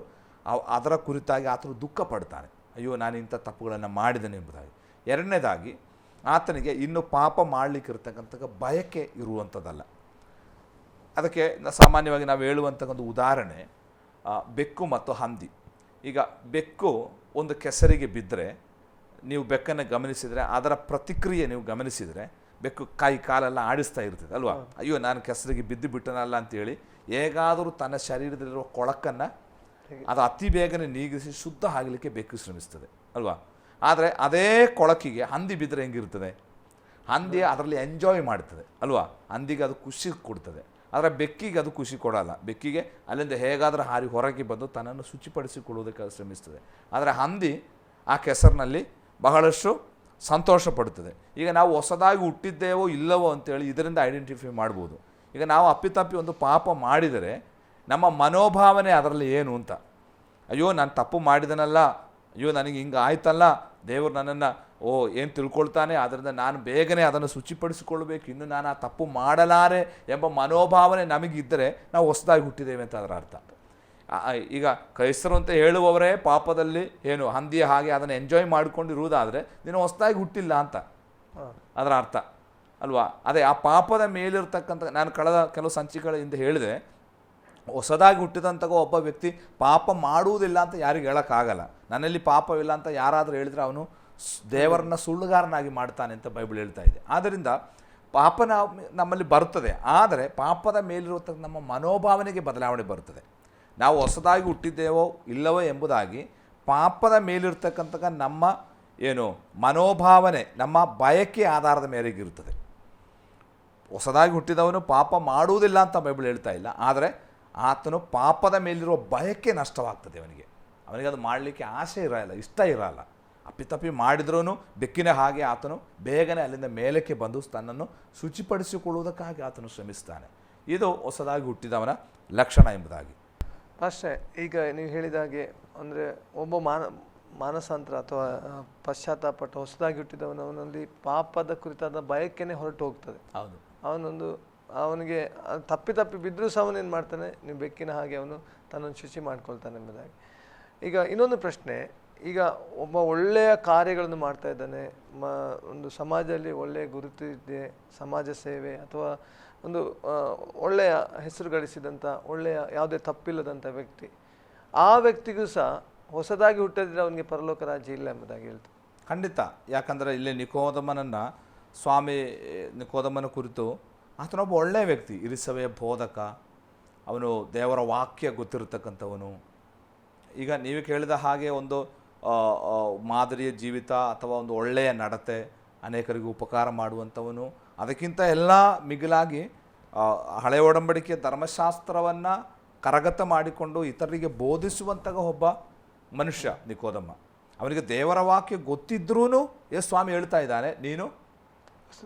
ಅದರ ಕುರಿತಾಗಿ ಆತನು ದುಃಖ ಪಡ್ತಾನೆ ಅಯ್ಯೋ, ನಾನು ಇಂಥ ತಪ್ಪುಗಳನ್ನು ಮಾಡಿದ್ದೇನೆ ಎಂಬುದಾಗಿ. ಎರಡನೇದಾಗಿ, ಆತನಿಗೆ ಇನ್ನು ಪಾಪ ಮಾಡಲಿಕ್ಕಿರ್ತಕ್ಕಂಥ ಬಯಕೆ ಇರುವಂಥದ್ದಲ್ಲ. ಅದಕ್ಕೆ ಸಾಮಾನ್ಯವಾಗಿ ನಾವು ಹೇಳುವಂಥ ಒಂದು ಉದಾಹರಣೆ ಬೆಕ್ಕು ಮತ್ತು ಹಂದಿ. ಈಗ ಬೆಕ್ಕು ಒಂದು ಕೆಸರಿಗೆ ಬಿದ್ದರೆ, ನೀವು ಬೆಕ್ಕನ್ನು ಗಮನಿಸಿದರೆ, ಅದರ ಪ್ರತಿಕ್ರಿಯೆ ನೀವು ಗಮನಿಸಿದರೆ ಬೆಕ್ಕು ಕೈ ಕಾಲೆಲ್ಲ ಆಡಿಸ್ತಾ ಇರ್ತದೆ ಅಲ್ವಾ? ಅಯ್ಯೋ ನಾನು ಕೆಸರಿಗೆ ಬಿದ್ದು ಬಿಟ್ಟನಲ್ಲ ಅಂತೇಳಿ ಹೇಗಾದರೂ ತನ್ನ ಶರೀರದಲ್ಲಿರುವ ಕೊಳಕನ್ನು ಅದು ಅತಿ ಬೇಗನೆ ನೀಗಿಸಿ ಶುದ್ಧ ಆಗಲಿಕ್ಕೆ ಬೆಕ್ಕು ಶ್ರಮಿಸ್ತದೆ ಅಲ್ವಾ? ಆದರೆ ಅದೇ ಕೊಳಕಿಗೆ ಹಂದಿ ಬಿದ್ದರೆ ಹೆಂಗಿರ್ತದೆ? ಹಂದಿ ಅದರಲ್ಲಿ ಎಂಜಾಯ್ ಮಾಡ್ತದೆ ಅಲ್ವಾ? ಹಂದಿಗೆ ಅದು ಖುಷಿ ಕೊಡ್ತದೆ. ಆದರೆ ಬೆಕ್ಕಿಗೆ ಅದು ಖುಷಿ ಕೊಡಲ್ಲ. ಬೆಕ್ಕಿಗೆ ಅಲ್ಲಿಂದ ಹೇಗಾದರೂ ಹಾರಿ ಹೊರಗೆ ಬಂದು ತನ್ನನ್ನು ಶುಚಿಪಡಿಸಿಕೊಳ್ಳುವುದಕ್ಕೆ ಅದು ಶ್ರಮಿಸ್ತದೆ. ಆದರೆ ಹಂದಿ ಆ ಕೆಸರಿನಲ್ಲಿ ಬಹಳಷ್ಟು ಸಂತೋಷ ಪಡ್ತದೆ ಈಗ ನಾವು ಹೊಸದಾಗಿ ಹುಟ್ಟಿದ್ದೇವೋ ಇಲ್ಲವೋ ಅಂತೇಳಿ ಇದರಿಂದ ಐಡೆಂಟಿಫೈ ಮಾಡ್ಬೋದು. ಈಗ ನಾವು ಅಪ್ಪಿತಪ್ಪಿ ಒಂದು ಪಾಪ ಮಾಡಿದರೆ ನಮ್ಮ ಮನೋಭಾವನೆ ಅದರಲ್ಲಿ ಏನು ಅಂತ? ಅಯ್ಯೋ, ನಾನು ತಪ್ಪು ಮಾಡಿದನಲ್ಲ. ಅಯ್ಯೋ, ನನಗೆ ಹಿಂಗೆ ಆಯ್ತಲ್ಲ. ದೇವರು ನನ್ನನ್ನು, ಓ, ಏನು ತಿಳ್ಕೊಳ್ತಾನೆ? ಅದರಿಂದ ನಾನು ಬೇಗನೆ ಅದನ್ನು ಶುಚಿಪಡಿಸಿಕೊಳ್ಬೇಕು. ಇನ್ನು ನಾನು ಆ ತಪ್ಪು ಮಾಡಲಾರೆ ಎಂಬ ಮನೋಭಾವನೆ ನಮಗಿದ್ದರೆ ನಾವು ಹೊಸದಾಗಿ ಹುಟ್ಟಿದ್ದೇವೆ ಅಂತ ಅದರ ಅರ್ಥ. ಈಗ ಕ್ರೈಸ್ತರು ಅಂತ ಹೇಳುವವರೇ ಪಾಪದಲ್ಲಿ ಏನು ಹಂದಿಯ ಹಾಗೆ ಅದನ್ನು ಎಂಜಾಯ್ ಮಾಡಿಕೊಂಡಿರುವುದಾದರೆ ನೀನು ಹೊಸದಾಗಿ ಹುಟ್ಟಿಲ್ಲ ಅಂತ. ಅದರ ಅರ್ಥ. ಅಲ್ವಾ? ಅದೇ ಆ ಪಾಪದ ಮೇಲಿರ್ತಕ್ಕಂಥ ನಾನು ಕಳೆದ ಕೆಲವು ಸಂಚಿಕೆಗಳ ಹಿಂದೆ ಹೇಳಿದೆ ಹೊಸದಾಗಿ ಹುಟ್ಟಿದಂಥ ಒಬ್ಬ ವ್ಯಕ್ತಿ ಪಾಪ ಮಾಡುವುದಿಲ್ಲ ಅಂತ ಯಾರಿಗೆ ಹೇಳೋಕ್ಕಾಗಲ್ಲ. ನನ್ನಲ್ಲಿ ಪಾಪವಿಲ್ಲ ಅಂತ ಯಾರಾದರೂ ಹೇಳಿದರೆ ಅವನು ದೇವರನ್ನ ಸುಳ್ಳುಗಾರನಾಗಿ ಮಾಡ್ತಾನೆ ಅಂತ ಬೈಬಲ್ ಹೇಳ್ತಾ ಇದೆ. ಆದ್ದರಿಂದ ಪಾಪ ನಮ್ಮಲ್ಲಿ ಬರುತ್ತದೆ. ಆದರೆ ಪಾಪದ ಮೇಲಿರುವಂಥ ನಮ್ಮ ಮನೋಭಾವನೆಗೆ ಬದಲಾವಣೆ ಬರುತ್ತದೆ. ನಾವು ಹೊಸದಾಗಿ ಹುಟ್ಟಿದ್ದೇವೋ ಇಲ್ಲವೋ ಎಂಬುದಾಗಿ ಪಾಪದ ಮೇಲಿರ್ತಕ್ಕಂಥ ನಮ್ಮ ಏನು ಮನೋಭಾವನೆ, ನಮ್ಮ ಬಯಕೆ ಆಧಾರದ ಮೇರೆಗೆ ಇರುತ್ತದೆ. ಹೊಸದಾಗಿ ಹುಟ್ಟಿದವನು ಪಾಪ ಮಾಡುವುದಿಲ್ಲ ಅಂತ ಬೈಬಲ್ ಹೇಳ್ತಾ ಇಲ್ಲ. ಆದರೆ ಆತನು ಪಾಪದ ಮೇಲಿರುವ ಬಯಕೆ ನಷ್ಟವಾಗ್ತದೆ ಅವನಿಗೆ. ಅವನಿಗೆ ಅದು ಮಾಡಲಿಕ್ಕೆ ಆಸೆ ಇರಲ್ಲ, ಇಷ್ಟ ಇರಲ್ಲ. ಅಪ್ಪಿತಪ್ಪಿ ಮಾಡಿದ್ರೂ ಬೆಕ್ಕಿನ ಹಾಗೆ ಆತನು ಬೇಗನೆ ಅಲ್ಲಿಂದ ಮೇಲಕ್ಕೆ ಬಂದು ತನ್ನನ್ನು ಶುಚಿಪಡಿಸಿಕೊಳ್ಳುವುದಕ್ಕಾಗಿ ಆತನು ಶ್ರಮಿಸ್ತಾನೆ. ಇದು ಹೊಸದಾಗಿ ಹುಟ್ಟಿದವನ ಲಕ್ಷಣ ಎಂಬುದಾಗಿ. ಅಷ್ಟೇ ಈಗ ನೀವು ಹೇಳಿದ ಹಾಗೆ ಅಂದರೆ ಒಬ್ಬ ಮಾನ ಮಾನಸಾಂತರ ಅಥವಾ ಪಶ್ಚಾತ್ತಾಪಟ್ಟು ಹೊಸದಾಗಿ ಹುಟ್ಟಿದವನು ಅವನಲ್ಲಿ ಪಾಪದ ಕುರಿತಾದ ಭಯಕ್ಕೇ ಹೊರಟು ಹೋಗ್ತದೆ. ಹೌದು. ಅವನೊಂದು ಅವನಿಗೆ ತಪ್ಪಿ ತಪ್ಪಿ ಬಿದ್ದರೂ ಸಹ ಅವನೇನು ಮಾಡ್ತಾನೆ? ನೀವು ಬೆಕ್ಕಿನ ಹಾಗೆ ಅವನು ತನ್ನನ್ನು ಶುಚಿ ಮಾಡ್ಕೊಳ್ತಾನೆ ಎಂಬುದಾಗಿ. ಈಗ ಇನ್ನೊಂದು ಪ್ರಶ್ನೆ ಈಗ ಒಬ್ಬ ಒಳ್ಳೆಯ ಕಾರ್ಯಗಳನ್ನು ಮಾಡ್ತಾ ಇದ್ದಾನೆ ಮ ಒಂದು ಸಮಾಜದಲ್ಲಿ ಒಳ್ಳೆಯ ಗುರುತು ಇದೆ ಸಮಾಜ ಸೇವೆ ಅಥವಾ ಒಂದು ಒಳ್ಳೆಯ ಹೆಸರು ಗಳಿಸಿದಂಥ ಒಳ್ಳೆಯ ಯಾವುದೇ ತಪ್ಪಿಲ್ಲದಂಥ ವ್ಯಕ್ತಿ. ಆ ವ್ಯಕ್ತಿಗೂ ಸಹ ಹೊಸದಾಗಿ ಹುಟ್ಟದಿದ್ರೆ ಅವನಿಗೆ ಪರಲೋಕ ರಾಜ್ಯ ಇಲ್ಲ ಎಂಬುದಾಗಿ ಹೇಳ್ತಾರೆ. ಖಂಡಿತ. ಯಾಕಂದರೆ ಇಲ್ಲಿ ನಿಕೋದಮನನ್ನು ಸ್ವಾಮಿ, ನಿಕೋದಮನ ಕುರಿತು ಆತನೊಬ್ಬ ಒಳ್ಳೆಯ ವ್ಯಕ್ತಿ. ಇರಿಸವೆಯ ಬೋಧಕ. ಅವನು ದೇವರ ವಾಕ್ಯ ಗೊತ್ತಿರತಕ್ಕಂಥವನು. ಈಗ ನೀವು ಕೇಳಿದ ಹಾಗೆ ಒಂದು ಮಾದರಿಯ ಜೀವಿತ ಅಥವಾ ಒಂದು ಒಳ್ಳೆಯ ನಡತೆ ಅನೇಕರಿಗೆ ಉಪಕಾರ ಮಾಡುವಂಥವನು. ಅದಕ್ಕಿಂತ ಎಲ್ಲ ಮಿಗಿಲಾಗಿ ಹಳೆಯ ಹಳೆ ಒಡಂಬಡಿಕೆ ಧರ್ಮಶಾಸ್ತ್ರವನ್ನು ಕರಗತ ಮಾಡಿಕೊಂಡು ಇತರರಿಗೆ ಬೋಧಿಸುವಂತಹ ಒಬ್ಬ ಮನುಷ್ಯ ನಿಕೋದಮ್ಮ. ಅವನಿಗೆ ದೇವರ ವಾಕ್ಯ ಗೊತ್ತಿದ್ರೂ ಎ ಸ್ವಾಮಿ ಹೇಳ್ತಾ ಇದ್ದಾನೆ, ನೀನು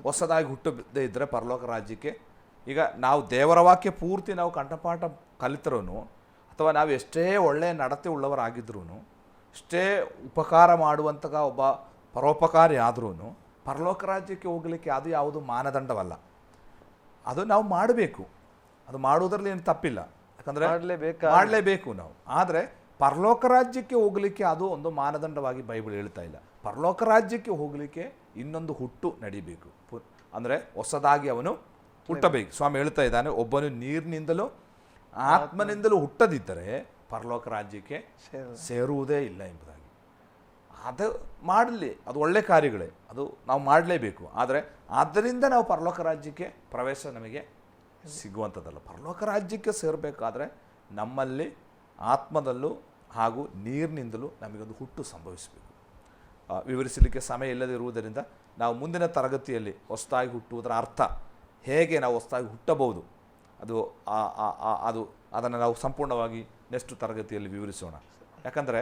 ಹೊಸದಾಗಿ ಹುಟ್ಟದೇ ಇದ್ದರೆ ಪರಲೋಕ ರಾಜ್ಯಕ್ಕೆ. ಈಗ ನಾವು ದೇವರ ವಾಕ್ಯ ಪೂರ್ತಿ ನಾವು ಕಂಠಪಾಠ ಕಲಿತರೂ ಅಥವಾ ನಾವು ಎಷ್ಟೇ ಒಳ್ಳೆಯ ನಡತೆ ಉಳ್ಳವರಾಗಿದ್ರೂ ಎಷ್ಟೇ ಉಪಕಾರ ಮಾಡುವಂತಹ ಒಬ್ಬ ಪರೋಪಕಾರಿ ಆದ್ರೂ ಪರಲೋಕ ರಾಜ್ಯಕ್ಕೆ ಹೋಗಲಿಕ್ಕೆ ಅದು ಯಾವುದು ಮಾನದಂಡವಲ್ಲ. ಅದು ನಾವು ಮಾಡಬೇಕು. ಅದು ಮಾಡುವುದರಲ್ಲಿ ಏನು ತಪ್ಪಿಲ್ಲ. ಯಾಕಂದರೆ ಮಾಡಲೇಬೇಕು? ಮಾಡಲೇಬೇಕು ನಾವು. ಆದರೆ ಪರಲೋಕ ರಾಜ್ಯಕ್ಕೆ ಹೋಗಲಿಕ್ಕೆ ಅದು ಒಂದು ಮಾನದಂಡವಾಗಿ ಬೈಬಲ್ ಹೇಳ್ತಾ ಇಲ್ಲ. ಪರಲೋಕ ರಾಜ್ಯಕ್ಕೆ ಹೋಗಲಿಕ್ಕೆ ಇನ್ನೊಂದು ಹುಟ್ಟು ನಡಿಬೇಕು. ಅಂದರೆ ಹೊಸದಾಗಿ ಅವನು ಹುಟ್ಟಬೇಕು. ಸ್ವಾಮಿ ಹೇಳ್ತಾ ಇದ್ದಾನೆ ಒಬ್ಬನು ನೀರಿನಿಂದಲೂ ಆತ್ಮನಿಂದಲೂ ಹುಟ್ಟದಿದ್ದರೆ ಪರಲೋಕ ರಾಜ್ಯಕ್ಕೆ ಸೇರು. ಸೇರುವುದೇ ಇಲ್ಲ ಎಂಬುದಾಗಿ. ಅದು ಮಾಡಲಿ, ಅದು ಒಳ್ಳೆ ಕಾರ್ಯಗಳೇ, ಅದು ನಾವು ಮಾಡಲೇಬೇಕು. ಆದರೆ ಆದ್ದರಿಂದ ನಾವು ಪರಲೋಕ ರಾಜ್ಯಕ್ಕೆ ಪ್ರವೇಶ ನಮಗೆ ಸಿಗುವಂಥದ್ದಲ್ಲ. ಪರಲೋಕ ರಾಜ್ಯಕ್ಕೆ ಸೇರಬೇಕಾದ್ರೆ ನಮ್ಮಲ್ಲಿ ಆತ್ಮದಲ್ಲೂ ಹಾಗೂ ನೀರಿನಿಂದಲೂ ನಮಗೊಂದು ಹುಟ್ಟು ಸಂಭವಿಸಬೇಕು. ವಿವರಿಸಲಿಕ್ಕೆ ಸಮಯ ಇಲ್ಲದಿರುವುದರಿಂದ ನಾವು ಮುಂದಿನ ತರಗತಿಯಲ್ಲಿ ಹೊಸದಾಗಿ ಹುಟ್ಟುವುದರ ಅರ್ಥ ಹೇಗೆ ನಾವು ಹೊಸದಾಗಿ ಹುಟ್ಟಬಹುದು, ಅದು ಅದು ಅದನ್ನು ನಾವು ಸಂಪೂರ್ಣವಾಗಿ ನೆಕ್ಸ್ಟ್ ತರಗತಿಯಲ್ಲಿ ವಿವರಿಸೋಣ. ಯಾಕಂದರೆ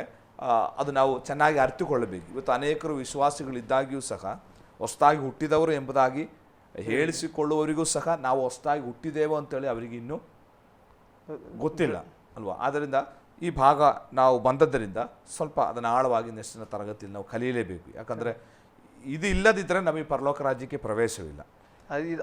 ಅದು ನಾವು ಚೆನ್ನಾಗಿ ಅರ್ಥಿಕೊಳ್ಳಬೇಕು ಇವತ್ತು ಅನೇಕರು ವಿಶ್ವಾಸಿಗಳಿದ್ದಾಗಿಯೂ ಸಹ ಹೊಸದಾಗಿ ಹುಟ್ಟಿದವರು ಎಂಬುದಾಗಿ ಹೇಳಿಸಿಕೊಳ್ಳುವವರಿಗೂ ಸಹ ನಾವು ಹೊಸದಾಗಿ ಹುಟ್ಟಿದ್ದೇವೆ ಅಂತೇಳಿ ಅವರಿಗೆ ಇನ್ನೂ ಗೊತ್ತಿಲ್ಲ ಅಲ್ವಾ? ಆದ್ದರಿಂದ ಈ ಭಾಗ ನಾವು ಬಂದದ್ದರಿಂದ ಸ್ವಲ್ಪ ಅದನ್ನು ಆಳವಾಗಿ ನೆಸ್ಟಿನ ತರಗತಿಯಲ್ಲಿ ನಾವು ಕಲಿಯಲೇಬೇಕು. ಯಾಕಂದರೆ ಇದು ಇಲ್ಲದಿದ್ದರೆ ನಮಗೆ ಪರಲೋಕ ರಾಜ್ಯಕ್ಕೆ ಪ್ರವೇಶವಿಲ್ಲ.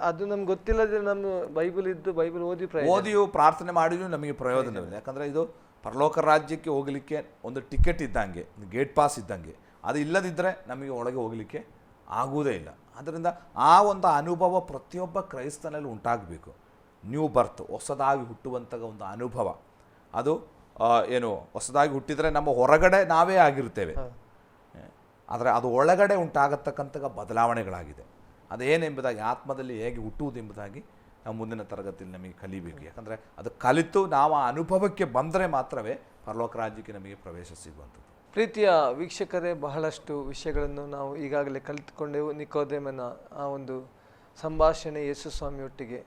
ಅದು ನಮ್ಗೆ ಗೊತ್ತಿಲ್ಲದೆ ನಮ್ಮ ಬೈಬಲ್ ಇದ್ದು ಬೈಬಲ್ ಓದಿ ಓದಿಯು ಓದಿಯೂ ಪ್ರಾರ್ಥನೆ ಮಾಡಿದ್ರು ನಮಗೆ ಪ್ರಯೋಜನವಿಲ್ಲ. ಯಾಕಂದರೆ ಇದು ಪರಲೋಕ ರಾಜ್ಯಕ್ಕೆ ಹೋಗಲಿಕ್ಕೆ ಒಂದು ಟಿಕೆಟ್ ಇದ್ದಂಗೆ ಒಂದು ಗೇಟ್ ಪಾಸ್ ಇದ್ದಂಗೆ ಅದು ಇಲ್ಲದಿದ್ದರೆ ನಮಗೆ ಒಳಗೆ ಹೋಗಲಿಕ್ಕೆ ಆಗುವುದೇ ಇಲ್ಲ. ಆದ್ದರಿಂದ ಆ ಒಂದು ಅನುಭವ ಪ್ರತಿಯೊಬ್ಬ ಕ್ರೈಸ್ತನಲ್ಲಿ ಉಂಟಾಗಬೇಕು. ನ್ಯೂ ಬರ್ತ್ ಹೊಸದಾಗಿ ಹುಟ್ಟುವಂಥ ಒಂದು ಅನುಭವ. ಅದು ಏನು ಹೊಸದಾಗಿ ಹುಟ್ಟಿದರೆ ನಮ್ಮ ಹೊರಗಡೆ ನಾವೇ ಆಗಿರ್ತೇವೆ ಆದರೆ ಅದು ಒಳಗಡೆ ಉಂಟಾಗತಕ್ಕಂಥ ಬದಲಾವಣೆಗಳಾಗಿದೆ. ಅದೇನೆಂಬುದಾಗಿ ಆತ್ಮದಲ್ಲಿ ಹೇಗೆ ಹುಟ್ಟುವುದು ಎಂಬುದಾಗಿ ನಾವು ಮುಂದಿನ ತರಗತಿಯಲ್ಲಿ ನಮಗೆ ಕಲಿಬೇಕು. ಯಾಕಂದರೆ ಅದು ಕಲಿತು ನಾವು ಆ ಅನುಭವಕ್ಕೆ ಬಂದರೆ ಮಾತ್ರವೇ ಪರಲೋಕ ರಾಜ್ಯಕ್ಕೆ ನಮಗೆ ಪ್ರವೇಶ ಸಿಗುವಂಥದ್ದು. ಪ್ರೀತಿಯ ವೀಕ್ಷಕರೇ, ಬಹಳಷ್ಟು ವಿಷಯಗಳನ್ನು ನಾವು ಈಗಾಗಲೇ ಕಲಿತುಕೊಂಡೆವು. ನಿಕೋದೇಮನ ಆ ಒಂದು ಸಂಭಾಷಣೆ ಯೇಸು ಸ್ವಾಮಿಯೊಟ್ಟಿಗೆ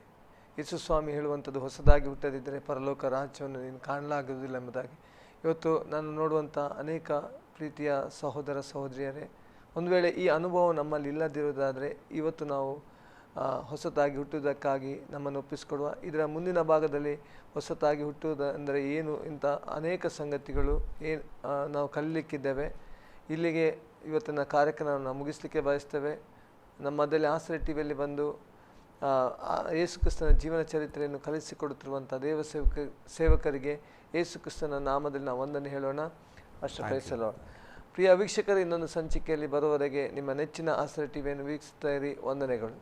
ಯೇಸು ಸ್ವಾಮಿ ಹೇಳುವಂಥದ್ದು ಹೊಸದಾಗಿ ಹುಟ್ಟದಿದ್ದರೆ ಪರಲೋಕ ರಾಜ್ಯವನ್ನು ನೀನು ಕಾಣಲಾಗುವುದಿಲ್ಲ ಎಂಬುದಾಗಿ. ಇವತ್ತು ನಾನು ನೋಡುವಂಥ ಅನೇಕ ಪ್ರೀತಿಯ ಸಹೋದರ ಸಹೋದರಿಯರೇ, ಒಂದು ವೇಳೆ ಈ ಅನುಭವ ನಮ್ಮಲ್ಲಿ ಇಲ್ಲದಿರುವುದಾದರೆ ಇವತ್ತು ನಾವು ಹೊಸತಾಗಿ ಹುಟ್ಟುವುದಕ್ಕಾಗಿ ನಮ್ಮನ್ನು ಒಪ್ಪಿಸಿಕೊಡುವ. ಇದರ ಮುಂದಿನ ಭಾಗದಲ್ಲಿ ಹೊಸತಾಗಿ ಹುಟ್ಟುವುದು ಅಂದರೆ ಏನು ಇಂಥ ಅನೇಕ ಸಂಗತಿಗಳು ಏನು ನಾವು ಕಲಿಲಿಕ್ಕಿದ್ದೇವೆ. ಇಲ್ಲಿಗೆ ಇವತ್ತಿನ ಕಾರ್ಯಕ್ರಮವನ್ನು ಮುಗಿಸಲಿಕ್ಕೆ ಬಯಸ್ತೇವೆ. ನಮ್ಮದಲ್ಲಿ ಆಸರೆ ಆಶ್ರಯ ಟಿ ವಿಯಲ್ಲಿ ಬಂದು ಯೇಸುಕ್ರಿಸ್ತನ ಆ ಯೇಸು ಕ್ರಿಸ್ತನ ಜೀವನ ಚರಿತ್ರೆಯನ್ನು ಕಲಿಸಿಕೊಡುತ್ತಿರುವಂಥ ದೇವ ಸೇವಕ ಸೇವಕರಿಗೆ ಯೇಸುಕ್ರಿಸ್ತನ ನಾಮದಲ್ಲಿ ನಾವು ವಂದನೆ ಹೇಳೋಣ. ಅಷ್ಟು ಕಳಿಸಲು ಪ್ರಿಯ ವೀಕ್ಷಕರು ಇನ್ನೊಂದು ಸಂಚಿಕೆಯಲ್ಲಿ ಬರುವವರೆಗೆ ನಿಮ್ಮ ನೆಚ್ಚಿನ ಆಶ್ರಯ ಟಿವಿಯನ್ನು ವೀಕ್ಷಿಸ್ತಾ ಇರಿ. ವಂದನೆಗಳು.